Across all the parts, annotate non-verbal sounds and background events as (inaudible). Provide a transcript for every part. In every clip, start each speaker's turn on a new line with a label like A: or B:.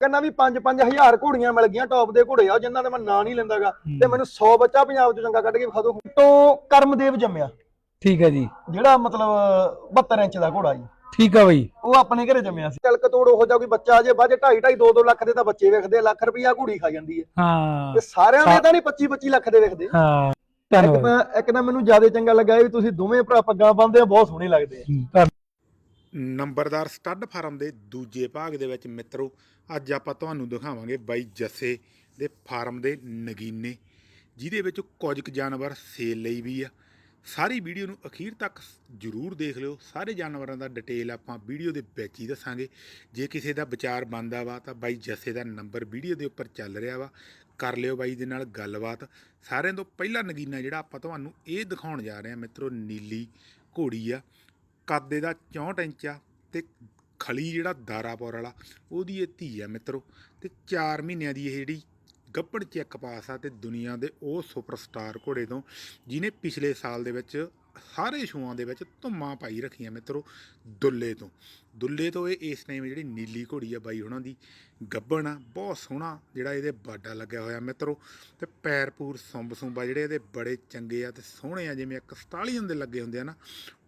A: ਕਹਿੰਦਾ ਵੀ 5-5000 ਘੋੜੀਆਂ ਮਿਲ ਗਈਆਂ ਟੌਪ ਦੇ ਘੋੜੇ ਆ ਜਿਨ੍ਹਾਂ ਦਾ ਮੈਂ ਨਾਂ ਨਹੀਂ ਲੈਂਦਾਗਾ। ਤੇ ਮੈਨੂੰ 100 ਬੱਚਾ ਪੰਜਾਬ ਚੋਂ ਚੰਗਾ ਕੱਢ ਕੇ ਵਿਖਾ ਦਿਓ ਤੋਂ ਕਰਮਦੇਵ ਜੰਮਿਆ।
B: ਠੀਕ ਹੈ ਜੀ।
A: ਜਿਹੜਾ ਮਤਲਬ 72 ਇੰਚ ਦਾ ਘੋੜਾ ਜੀ।
B: ਠੀਕ ਆ ਬਈ।
A: ਉਹ ਆਪਣੇ ਘਰੇ ਜੰਮਿਆ ਸੀ। ਚਲਕ ਤੋੜ ਉਹ ਜਾ ਕੋਈ ਬੱਚਾ ਆ ਜੇ ਬਾਜੇ 2.5 2.5 2 2 ਲੱਖ ਦੇ ਤਾਂ ਬੱਚੇ ਵੇਖਦੇ ਲੱਖ ਰੁਪਈਆ ਘੋੜੀ ਖਾ ਜਾਂਦੀ ਹੈ।
B: ਹਾਂ।
A: ਤੇ ਸਾਰਿਆਂ ਦੇ ਤਾਂ ਨਹੀਂ 25 25 ਲੱਖ ਦੇ ਵੇਖਦੇ।
B: ਹਾਂ
A: ਇੱਕ
B: ਧੰਨਵਾਦ
A: ਇੱਕ ਤਾਂ ਮੈਨੂੰ ਜ਼ਿਆਦਾ ਚੰਗਾ ਲੱਗਾ ਵੀ ਤੁਸੀਂ ਦੋਵੇਂ ਭਰਾ ਪੱਗਾਂ ਬੰਨਦੇ ਆ ਬਹੁਤ ਸੋਹਣੇ ਲੱਗਦੇ ਆ।
C: ਨੰਬਰਦਾਰ ਸਟੱਡ ਫਾਰਮ ਦੇ ਦੂਜੇ ਭਾਗ ਦੇ ਵਿੱਚ ਮਿੱਤਰੋ, ਅੱਜ ਆਪਾਂ ਤੁਹਾਨੂੰ ਦਿਖਾਵਾਂਗੇ ਬਾਈ ਜੱਸੇ ਦੇ ਫਾਰਮ ਦੇ ਨਗੀਨੇ, ਜਿਹਦੇ ਵਿੱਚ ਕੁਝ ਕੁ ਜਾਨਵਰ ਸੇਲ ਲਈ ਵੀ ਆ। ਸਾਰੀ ਵੀਡੀਓ ਨੂੰ ਅਖੀਰ ਤੱਕ ਜਰੂਰ ਦੇਖ ਲਿਓ। ਸਾਰੇ ਜਾਨਵਰਾਂ ਦਾ ਡਿਟੇਲ ਆਪਾਂ ਵੀਡੀਓ ਦੇ ਵਿੱਚ ਹੀ ਦੱਸਾਂਗੇ। ਜੇ ਕਿਸੇ ਦਾ ਵਿਚਾਰ ਬਣਦਾ ਵਾ ਤਾਂ ਬਾਈ ਜੱਸੇ ਦਾ ਨੰਬਰ ਵੀਡੀਓ ਦੇ ਉੱਪਰ ਚੱਲ ਰਿਹਾ ਵਾ। ਕਰ ਲਿਓ ਬਾਈ ਦੇ ਨਾਲ ਗੱਲਬਾਤ। ਸਾਰਿਆਂ ਤੋਂ ਪਹਿਲਾ ਨਗੀਨਾ ਜਿਹੜਾ ਆਪਾਂ ਤੁਹਾਨੂੰ ਇਹ ਦਿਖਾਉਣ ਜਾ ਰਹੇ ਹਾਂ ਮਿੱਤਰੋ, ਨੀਲੀ ਘੋੜੀ ਆ। ਕੱਦ ਦਾ 64 ਇੰਚ ਆ ਤੇ ਖਲੀ ਜਿਹੜਾ ਦਾਰਾਪੁਰ ਵਾਲਾ, ਉਹਦੀ ਇਹ ਧੀ ਆ ਮਿੱਤਰੋ, ਤੇ 4 ਮਹੀਨਿਆਂ ਦੀ ਇਹ ਜਿਹੜੀ ਗੱਪੜ ਚੈੱਕ ਪਾਸ ਆ ਤੇ ਦੁਨੀਆ ਦੇ ਉਹ ਸੁਪਰਸਟਾਰ ਘੋੜੇ ਤੋਂ, ਜਿਹਨੇ ਪਿਛਲੇ ਸਾਲ ਦੇ ਵਿੱਚ ਸਾਰੇ ਸ਼ੋਆਂ ਦੇ ਵਿੱਚ ਧੁੰਮਾਂ ਪਾਈ ਰੱਖੀਆਂ ਮਿੱਤਰੋ, ਦੁੱਲੇ ਤੋਂ। ਦੁੱਲੇ ਤੋਂ ਇਹ ਇਸ ਟਾਈਮ ਜਿਹੜੀ ਨੀਲੀ ਘੋੜੀ ਆ ਬਾਈ ਉਹਨਾਂ ਦੀ ਗੱਬਣ ਆ, ਬਹੁਤ ਸੋਹਣਾ ਜਿਹੜਾ ਇਹਦੇ ਬਾਡਾ ਲੱਗਿਆ ਹੋਇਆ ਮਿੱਤਰੋ, ਤੇ ਪੈਰਪੂਰ ਸੁੰਬ ਸੁੰਬਾ ਜਿਹੜੇ ਇਹਦੇ ਬੜੇ ਚੰਗੇ ਆ ਤੇ ਸੋਹਣੇ ਆ, ਜਿਵੇਂ ਇੱਕ ਸਟਾਲੀਅਨ ਦੇ ਲੱਗੇ ਹੁੰਦੇ ਆ ਨਾ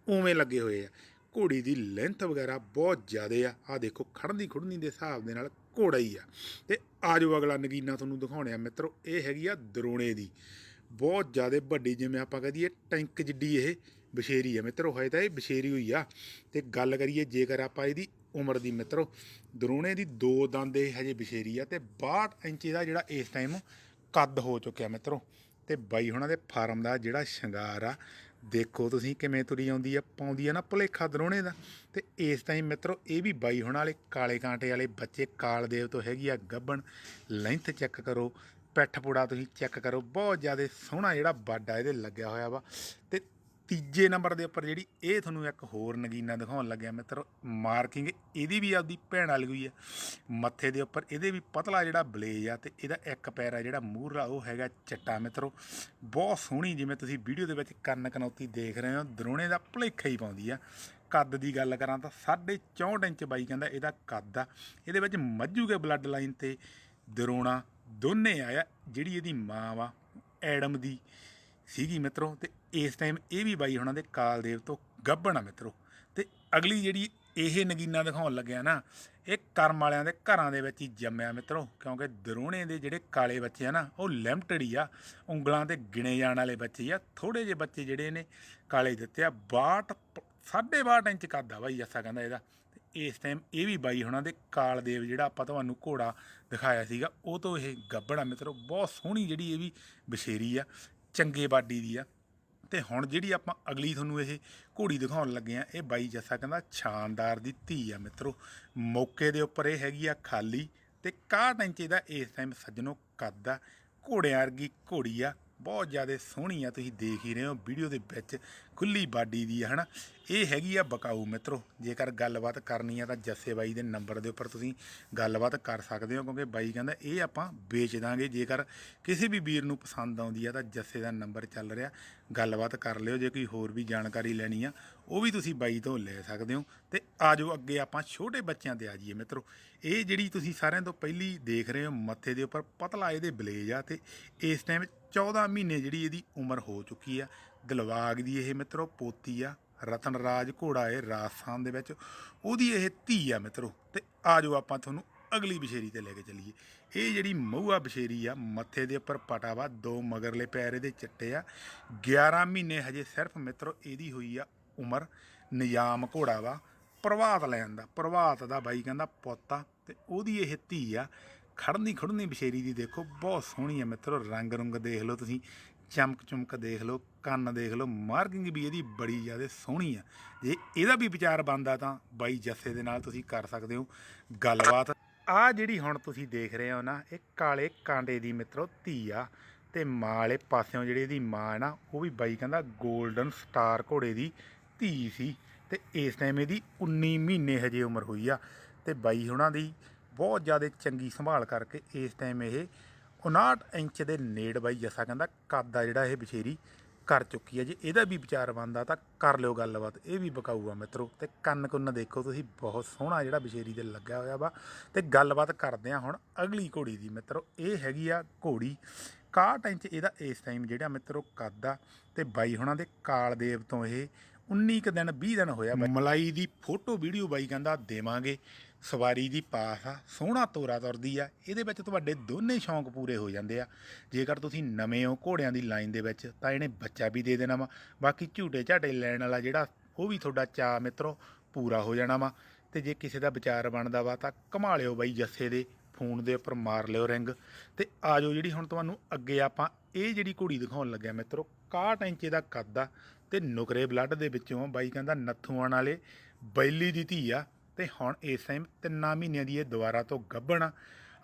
C: ਉਵੇਂ ਲੱਗੇ ਹੋਏ ਆ। ਘੋੜੀ ਦੀ ਲੈਂਥ ਵਗੈਰਾ ਬਹੁਤ ਜ਼ਿਆਦਾ ਆ। ਆ ਦੇਖੋ ਖੜਨੀ ਖੁੜਨੀ ਦੇ ਹਿਸਾਬ ਦੇ ਨਾਲ ਘੋੜਾ ਹੀ ਆ। ਤੇ ਆਜੋ ਅਗਲਾ ਨਗੀਨਾ ਤੁਹਾਨੂੰ ਦਿਖਾਉਣੇ ਆ। ਮਿੱਤਰੋ, ਇਹ ਹੈਗੀ ਆ ਦਰੋਣੇ ਦੀ। ਬਹੁਤ ਜ਼ਿਆਦਾ ਵੱਡੀ, ਜਿਵੇਂ ਆਪਾਂ ਕਹਦੀਏ ਟੈਂਕ ਜਿੱਡੀ ਇਹ ਬਸ਼ੇਰੀ ਆ। ਮਿੱਤਰੋ, ਹਜੇ ਤਾਂ ਇਹ ਬਸ਼ੇਰੀ ਹੋਈ ਆ। ਤੇ ਗੱਲ ਕਰੀਏ, ਜੇਕਰ ਆਪਾਂ ਇਹਦੀ ਉਮਰ ਦੀ, ਮਿੱਤਰੋ, ਦਰੋਣੇ ਦੀ ਦੋ ਦੰਦ ਇਹ ਹਜੇ ਬਸ਼ੇਰੀ ਆ ਤੇ 62 ਇੰਚ ਦਾ ਜਿਹੜਾ ਇਸ ਟਾਈਮ ਕੱਦ ਹੋ ਚੁੱਕਿਆ, ਮਿੱਤਰੋ। ਤੇ ਬਾਈ ਹੁਣਾਂ ਦੇ ਫਾਰਮ ਦਾ ਜਿਹੜਾ ਸ਼ਿੰਗਾਰ ਆ ਦੇਖੋ ਤੁਸੀਂ ਕਿਵੇਂ ਤੁਰੀ ਆਉਂਦੀ ਆ, ਪਾਉਂਦੀ ਆ ਨਾ ਭੁਲੇਖਾ ਦਰੋਣੇ ਦਾ। ਤੇ ਇਸ ਟਾਈਮ ਮਿੱਤਰੋ, ਇਹ ਵੀ ਬਾਈ ਹੁਣ ਵਾਲੇ ਕਾਲੇ ਕਾਂਟੇ ਵਾਲੇ ਬੱਚੇ, ਕਾਲ ਦੇਵ ਤੋਂ ਹੈਗੀ ਆ ਗੱਬਣ। ਲੈਂਥ ਚੈੱਕ ਕਰੋ, ਪਿੱਠ ਪੁੜਾ ਤੁਸੀਂ ਚੈੱਕ ਕਰੋ, ਬਹੁਤ ਜ਼ਿਆਦਾ ਸੋਹਣਾ ਜਿਹੜਾ ਬਾਡਾ ਇਹਦੇ ਲੱਗਿਆ ਹੋਇਆ ਵਾ। ਤੇ ਤੀਜੇ ਨੰਬਰ ਦੇ ਉੱਪਰ ਜਿਹੜੀ ਇਹ ਤੁਹਾਨੂੰ ਇੱਕ ਹੋਰ ਨਗੀਨਾ ਦਿਖਾਉਣ ਲੱਗਿਆ ਮਿੱਤਰ, ਮਾਰਕਿੰਗ, ਇਹਦੀ ਵੀ ਆਪਦੀ ਭੈਣ ਵਾਲੀ ਹੋਈ ਆ ਮੱਥੇ ਦੇ ਉੱਪਰ ਇਹਦੇ ਵੀ ਪਤਲਾ ਜਿਹੜਾ ਬਲੇਜ ਆ ਤੇ ਇਹਦਾ ਇੱਕ ਪੈਰ ਆ ਜਿਹੜਾ ਮੂਹਰਾ, ਉਹ ਹੈਗਾ ਚੱਟਾ ਮਿੱਤਰੋ। ਬਹੁਤ ਸੋਹਣੀ ਜਿਵੇਂ ਤੁਸੀਂ ਵੀਡੀਓ ਦੇ ਵਿੱਚ ਕੰਨ ਕਨੌਤੀ ਦੇਖ ਰਹੇ ਹੋ, ਦਰੋਣੇ ਦਾ ਭੁਲੇਖਾ ਹੀ ਪਾਉਂਦੀ ਆ। ਕੱਦ ਦੀ ਗੱਲ ਕਰਾਂ ਤਾਂ 64 ਇੰਚ ਬਾਈ ਕਹਿੰਦਾ ਇਹਦਾ ਕੱਦ ਆ। ਇਹਦੇ ਵਿੱਚ ਮੱਝੂਗੇ ਬਲੱਡ ਲਾਈਨ ਤੇ ਦਰੋਣਾ ਦੋਨੇ ਆਇਆ, ਜਿਹੜੀ ਇਹਦੀ ਮਾਂ ਵਾ, ਐਡਮ ਦੀ। ਸੀਗੀ ਮਿੱਤਰੋ, ਤੇ ਇਸ ਟਾਈਮ ਇਹ ਵੀ ਬਾਈ ਹੁਣਾਂ ਦੇ ਕਾਲਦੇਵ ਤੋਂ ਗੱਭਣ ਆ ਮਿੱਤਰੋ। ਤੇ ਅਗਲੀ ਜਿਹੜੀ ਇਹ ਨਗੀਨਾ ਦਿਖਾਉਣ ਲੱਗਿਆ ਨਾ, ਇਹ ਕਰਮ ਵਾਲਿਆਂ ਦੇ ਘਰਾਂ ਦੇ ਵਿੱਚ ਹੀ ਜੰਮਿਆ ਮਿੱਤਰੋ, ਕਿਉਂਕਿ ਦਰੋਣੇ ਦੇ ਜਿਹੜੇ ਕਾਲੇ ਬੱਚੇ ਆ ਨਾ, ਉਹ ਲਿਮਟਡ ਹੀ ਆ। ਉਂਗਲਾਂ ਤੇ ਗਿਣੇ ਜਾਣ ਵਾਲੇ ਬੱਚੇ ਆ। ਥੋੜੇ ਜਿਹੇ ਬੱਚੇ ਜਿਹੜੇ ਨੇ ਕਾਲੇ ਦਿੱਤੇ ਆ। 62 62 ਇੰਚ ਕੱਦ ਆ ਬਾਈ ਜੱਸਾ ਕਹਿੰਦਾ ਇਹਦਾ। ਇਸ ਟਾਈਮ ਇਹ ਵੀ ਬਾਈ ਹੁਣਾਂ ਦੇ ਕਾਲਦੇਵ ਜਿਹੜਾ ਆਪਾਂ ਤੁਹਾਨੂੰ ਘੋੜਾ ਦਿਖਾਇਆ ਸੀਗਾ, ਉਹ ਤੋਂ ਇਹ ਗੱਬੜ ਆ ਮਿੱਤਰੋ। ਬਹੁਤ ਸੋਹਣੀ ਜਿਹੜੀ ਇਹ ਵੀ ਬਸ਼ੇਰੀ ਆ। ਚੰਗੇ ਬਾਡੀ ਦੀ ਆ। ਤੇ ਹੁਣ ਜਿਹੜੀ ਆਪਾਂ ਅਗਲੀ ਤੁਹਾਨੂੰ ਇਹ ਘੋੜੀ ਦਿਖਾਉਣ ਲੱਗੇ ਆ, ਇਹ ਬਾਈ ਜੱਸਾ ਕਹਿੰਦਾ ਸ਼ਾਨਦਾਰ ਦੀ ਧੀ ਆ ਮਿੱਤਰੋ। ਮੌਕੇ ਦੇ ਉੱਪਰ ਇਹ ਹੈਗੀ ਆ ਖਾਲੀ ਤੇ 61 ਇੰਚ ਦਾ ਇਸ ਟਾਈਮ ਸੱਜਣੋ ਕੱਦ ਆ। ਘੋੜਿਆਂ ਵਰਗੀ ਘੋੜੀ ਆ। ਬਹੁਤ ਜ਼ਿਆਦਾ ਸੋਹਣੀ ਆ ਤੁਸੀਂ ਦੇਖ ਹੀ ਰਹੇ ਹੋ, ਵੀਡੀਓ ਦੇ ਵਿੱਚ ਖੁੱਲੀ ਬਾਡੀ ਦੀ ਆ, ਹਨਾ? ਇਹ ਹੈਗੀ ਆ ਬਕਾਊ ਮਿੱਤਰੋ, ਜੇਕਰ ਗੱਲਬਾਤ ਕਰਨੀ ਆ ਤਾਂ ਜੱਸੇ ਬਾਈ ਦੇ ਨੰਬਰ ਦੇ ਉੱਪਰ ਤੁਸੀਂ ਗੱਲਬਾਤ ਕਰ ਸਕਦੇ ਹੋ, ਕਿਉਂਕਿ ਬਾਈ ਕਹਿੰਦਾ ਇਹ ਆਪਾਂ ਵੇਚ ਦਾਂਗੇ, ਜੇਕਰ ਕਿਸੇ ਵੀ ਵੀਰ ਨੂੰ ਪਸੰਦ ਆਉਂਦੀ ਆ ਤਾਂ ਜੱਸੇ ਦਾ ਨੰਬਰ ਚੱਲ ਰਿਹਾ, ਗੱਲਬਾਤ ਕਰ ਲਿਓ, ਜੇ ਕੋਈ ਹੋਰ ਵੀ ਜਾਣਕਾਰੀ ਲੈਣੀ ਆ, ਉਹ ਵੀ ਤੁਸੀਂ ਬਾਈ ਤੋਂ ਲੈ ਸਕਦੇ ਹੋ, ਤੇ ਆਜੋ ਅੱਗੇ ਆਪਾਂ ਛੋਟੇ ਬੱਚਿਆਂ ਤੇ ਆ ਜਾਈਏ ਮਿੱਤਰੋ। ਇਹ ਜਿਹੜੀ ਤੁਸੀਂ ਸਾਰਿਆਂ ਤੋਂ ਪਹਿਲੀ ਦੇਖ ਰਹੇ ਹੋ, ਮੱਥੇ ਦੇ ਉੱਪਰ ਪਤਲਾ ਇਹਦੇ ਬਲੇਜ ਆ, ਤੇ ਇਸ ਟਾਈਮ 14 ਮਹੀਨੇ ਜਿਹੜੀ ਇਹਦੀ ਉਮਰ ਹੋ ਚੁੱਕੀ ਆ। ਦਿਲਵਾਗ ਦੀ ਇਹ ਮਿੱਤਰੋ ਪੋਤੀ ਆ ਰਤਨ ਰਾਜ ਘੋੜਾ ਇਹ ਰਾਜਸਥਾਨ ਦੇ ਵਿੱਚ। ਉਹਦੀ ਇਹ ਧੀ ਆ ਮਿੱਤਰੋ। ਤੇ ਆਜੋ ਆਪਾਂ ਤੁਹਾਨੂੰ ਅਗਲੀ ਬਸ਼ੇਰੀ ਤੇ ਲੈ ਕੇ ਚੱਲੀਏ। ਇਹ ਜਿਹੜੀ ਮਹੂਆ ਬਸ਼ੇਰੀ ਆ, ਮੱਥੇ ਦੇ ਉੱਪਰ ਪਟਾ ਵਾ, ਦੋ ਮਗਰਲੇ ਪੈਰ ਇਹਦੇ ਚਿੱਟੇ ਆ। 11 ਮਹੀਨੇ ਹਜੇ ਸਿਰਫ ਮਿੱਤਰੋ ਇਹਦੀ ਹੋਈ ਆ ਉਮਰ। ਨਿਯਾਮ ਘੋੜਾ ਵਾ, ਪ੍ਰਭਾਤ ਲੈਣ ਦਾ, ਪ੍ਰਭਾਤ ਦਾ ਬਾਈ ਕਹਿੰਦਾ ਪੋਤਾ ਆ। ਤੇ ਉਹਦੀ ਇਹ ਧੀ ਆ ਖੜਨੀ ਖੜਨੀ ਬਸ਼ੇਰੀ ਦੀ ਦੇਖੋ, ਬਹੁਤ ਸੋਹਣੀ ਆ ਮਿੱਤਰੋ, ਰੰਗ ਰੁੰਗ ਦੇਖ ਲਓ ਤੁਸੀਂ, ਚਮਕ ਚਮਕ ਦੇਖ ਲਓ, ਕੰਨ ਦੇਖ ਲਓ, ਮਾਰਕਿੰਗ ਵੀ ਇਹਦੀ ਬੜੀ ਜ਼ਿਆਦਾ ਸੋਹਣੀ ਆ। ਜੇ ਇਹਦਾ ਵੀ ਵਿਚਾਰ ਬਣਦਾ ਤਾਂ ਬਾਈ ਜੱਸੇ ਦੇ ਨਾਲ ਤੁਸੀਂ ਕਰ ਸਕਦੇ ਹੋ ਗੱਲਬਾਤ। ਆ ਜਿਹੜੀ ਹੁਣ ਤੁਸੀਂ ਦੇਖ ਰਹੇ ਹੋ ਨਾ, ਇਹ ਕਾਲੇ ਕਾਂਡੇ ਦੀ ਮਿੱਤਰੋ ਧੀ ਆ ਤੇ ਮਾਂ ਵਾਲੇ ਪਾਸਿਓਂ ਜਿਹੜੀ ਇਹਦੀ ਮਾਂ ਹੈ ਨਾ, ਉਹ ਵੀ ਬਾਈ ਕਹਿੰਦਾ 골ਡਨ ਸਟਾਰ ਘੋੜੇ ਦੀ ਧੀ ਸੀ ਤੇ ਇਸ ਟਾਈਮ ਇਹਦੀ 19 ਮਹੀਨੇ ਹਜੇ ਉਮਰ ਹੋਈ ਆ ਤੇ ਬਾਈ ਹੁਣਾਂ ਦੀ ਬਹੁਤ ਜ਼ਿਆਦਾ ਚੰਗੀ ਸੰਭਾਲ ਕਰਕੇ ਇਸ ਟਾਈਮ ਇਹ 59 ਇੰਚ ਦੇ ਨੇੜ ਬਾਈ ਜੱਸਾ ਕਹਿੰਦਾ ਕੱਦ ਆ ਜਿਹੜਾ ਇਹ ਬਛੇਰੀ ਕਰ ਚੁੱਕੀ ਹੈ। ਜੇ ਇਹਦਾ ਵੀ ਵਿਚਾਰ ਬਣਦਾ ਤਾਂ ਕਰ ਲਿਓ ਗੱਲਬਾਤ। ਇਹ ਵੀ ਬਕਾਊਗਾ ਮਿੱਤਰੋ। ਤੇ ਕੰਨ ਕੁੰਨ ਦੇਖੋ ਤੁਸੀਂ, ਬਹੁਤ ਸੋਹਣਾ ਜਿਹੜਾ ਬਸ਼ੇਰੀ ਦੇ ਲੱਗਿਆ ਹੋਇਆ ਵਾ। ਤੇ ਗੱਲਬਾਤ ਕਰਦੇ ਆ ਹੁਣ ਅਗਲੀ ਘੋੜੀ ਦੀ ਮਿੱਤਰੋ। ਇਹ ਹੈਗੀ ਆ ਘੋੜੀ 61 ਇੰਚ। ਇਹਦਾ ਇਸ ਟਾਈਮ ਜਿਹੜਾ ਮਿੱਤਰੋ ਕੱਦ ਆ ਤੇ ਬਾਈ ਹੁਣਾਂ ਦੇ ਕਾਲ ਦੇਵ ਤੋਂ ਇਹ 19 ਕੁ ਦਿਨ 20 ਦਿਨ ਹੋਇਆ ਮਲਾਈ ਦੀ ਫੋਟੋ, ਵੀਡੀਓ ਬਾਈ ਕਹਿੰਦਾ ਦੇਵਾਂਗੇ। ਸਵਾਰੀ ਦੀ ਪਾਸ ਆ, ਸੋਹਣਾ ਤੋਰਾ ਤੁਰਦੀ ਆ, ਇਹਦੇ ਵਿੱਚ ਤੁਹਾਡੇ ਦੋਨੇ ਸ਼ੌਂਕ ਪੂਰੇ ਹੋ ਜਾਂਦੇ ਆ। ਜੇਕਰ ਤੁਸੀਂ ਨਵੇਂ ਹੋ ਘੋੜਿਆਂ ਦੀ ਲਾਈਨ ਦੇ ਵਿੱਚ, ਤਾਂ ਇਹਨੇ ਬੱਚਾ ਵੀ ਦੇ ਦੇਣਾ ਵਾ। ਬਾਕੀ ਝੂਟੇ ਝਾਟੇ ਲੈਣ ਵਾਲਾ ਜਿਹੜਾ, ਉਹ ਵੀ ਤੁਹਾਡਾ ਚਾ ਮਿੱਤਰੋ, ਪੂਰਾ ਹੋ ਜਾਣਾ ਵਾ। ਤੇ ਜੇ ਕਿਸੇ ਦਾ ਵਿਚਾਰ ਬਣਦਾ ਵਾ, ਤਾਂ ਘੁਮਾ ਲਿਓ ਬਾਈ ਜੱਸੇ ਦੇ, ਫੋਨ ਦੇ ਉੱਪਰ ਮਾਰ ਲਿਓ ਰਿੰਗ। ਤੇ ਆਜੋ ਜਿਹੜੀ ਹੁਣ ਤੁਹਾਨੂੰ ਅੱਗੇ ਆਪਾਂ ਇਹ ਜਿਹੜੀ ਘੋੜੀ ਦਿਖਾਉਣ ਲੱਗਿਆ ਮਿੱਤਰੋ 61 ਇੰਚ ਦਾ ਕੱਦ ਆ, ਤੇ ਨੁਕਰੇ ਬਲੱਡ ਦੇ ਵਿੱਚੋਂ ਬਾਈ ਕਹਿੰਦਾ ਨੱਥੂਆਂ ਵਾਲੇ ਬੈਲੀ ਦੀ ਧੀ ਆ। ਤੇ ਹੁਣ ਇਸ ਟਾਈਮ ਤਿੰਨਾਂ ਮਹੀਨਿਆਂ ਦੀ ਇਹ ਦੁਬਾਰਾ ਤੋਂ ਗੱਭਣ ਆ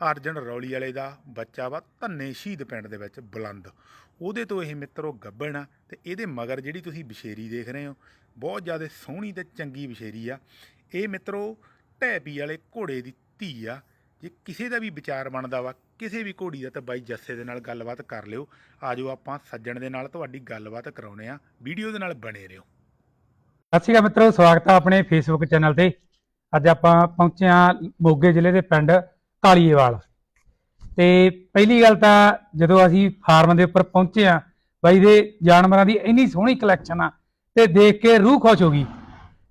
C: ਅਰਜਨ ਰੌਲੀ ਵਾਲੇ ਦਾ ਬੱਚਾ ਵਾ ਧੰਨੇ ਸ਼ਹੀਦ ਪਿੰਡ ਦੇ ਵਿੱਚ ਬੁਲੰਦ। ਉਹਦੇ ਤੋਂ ਇਹ ਮਿੱਤਰੋ ਗੱਭਣ ਆ ਤੇ ਇਹਦੇ ਮਗਰ ਜਿਹੜੀ ਤੁਸੀਂ ਬਸ਼ੇਰੀ ਦੇਖ ਰਹੇ ਹੋ, ਬਹੁਤ ਜ਼ਿਆਦਾ ਸੋਹਣੀ ਤੇ ਚੰਗੀ ਬਸ਼ੇਰੀ ਆ। ਇਹ ਮਿੱਤਰੋ ਢੈਪੀ ਵਾਲੇ ਘੋੜੇ ਦੀ ਧੀ ਆ। ਜੇ ਕਿਸੇ ਦਾ ਵੀ ਵਿਚਾਰ ਬਣਦਾ ਵਾ, ਕਿਸੇ ਵੀ ਘੋੜੀ ਦਾ ਤਾਂ ਬਾਈ ਜੱਸੇ ਦੇ ਨਾਲ ਗੱਲਬਾਤ ਕਰ ਲਿਓ। ਆਜੋ ਆਪਾਂ ਸੱਜਣ ਦੇ ਨਾਲ ਤੁਹਾਡੀ ਗੱਲਬਾਤ ਕਰਾਉਣੇ ਆ ਵੀਡੀਓ ਦੇ ਨਾਲ ਬਣੇ ਰਹੋ।
B: ਸਤਿ ਸ਼੍ਰੀ ਅਕਾਲ ਮਿੱਤਰੋ, ਸਵਾਗਤ ਆ ਆਪਣੇ ਫੇਸਬੁੱਕ ਚੈਨਲ ਤੇ। ਅੱਜ ਆਪਾਂ ਪਹੁੰਚੇ ਹਾਂ ਮੋਗੇ ਜ਼ਿਲ੍ਹੇ ਦੇ ਪਿੰਡ ਕਾਲੀਏਵਾਲ। ਤੇ ਪਹਿਲੀ ਗੱਲ ਤਾਂ ਜਦੋਂ ਅਸੀਂ ਫਾਰਮ ਦੇ ਉੱਪਰ ਪਹੁੰਚੇ ਆ ਬਾਈ ਦੇ ਜਾਨਵਰਾਂ ਦੀ ਇੰਨੀ ਸੋਹਣੀ ਕਲੈਕਸ਼ਨ ਆ ਤੇ ਦੇਖ ਕੇ ਰੂਹ ਖੁਸ਼ ਹੋ ਗਈ।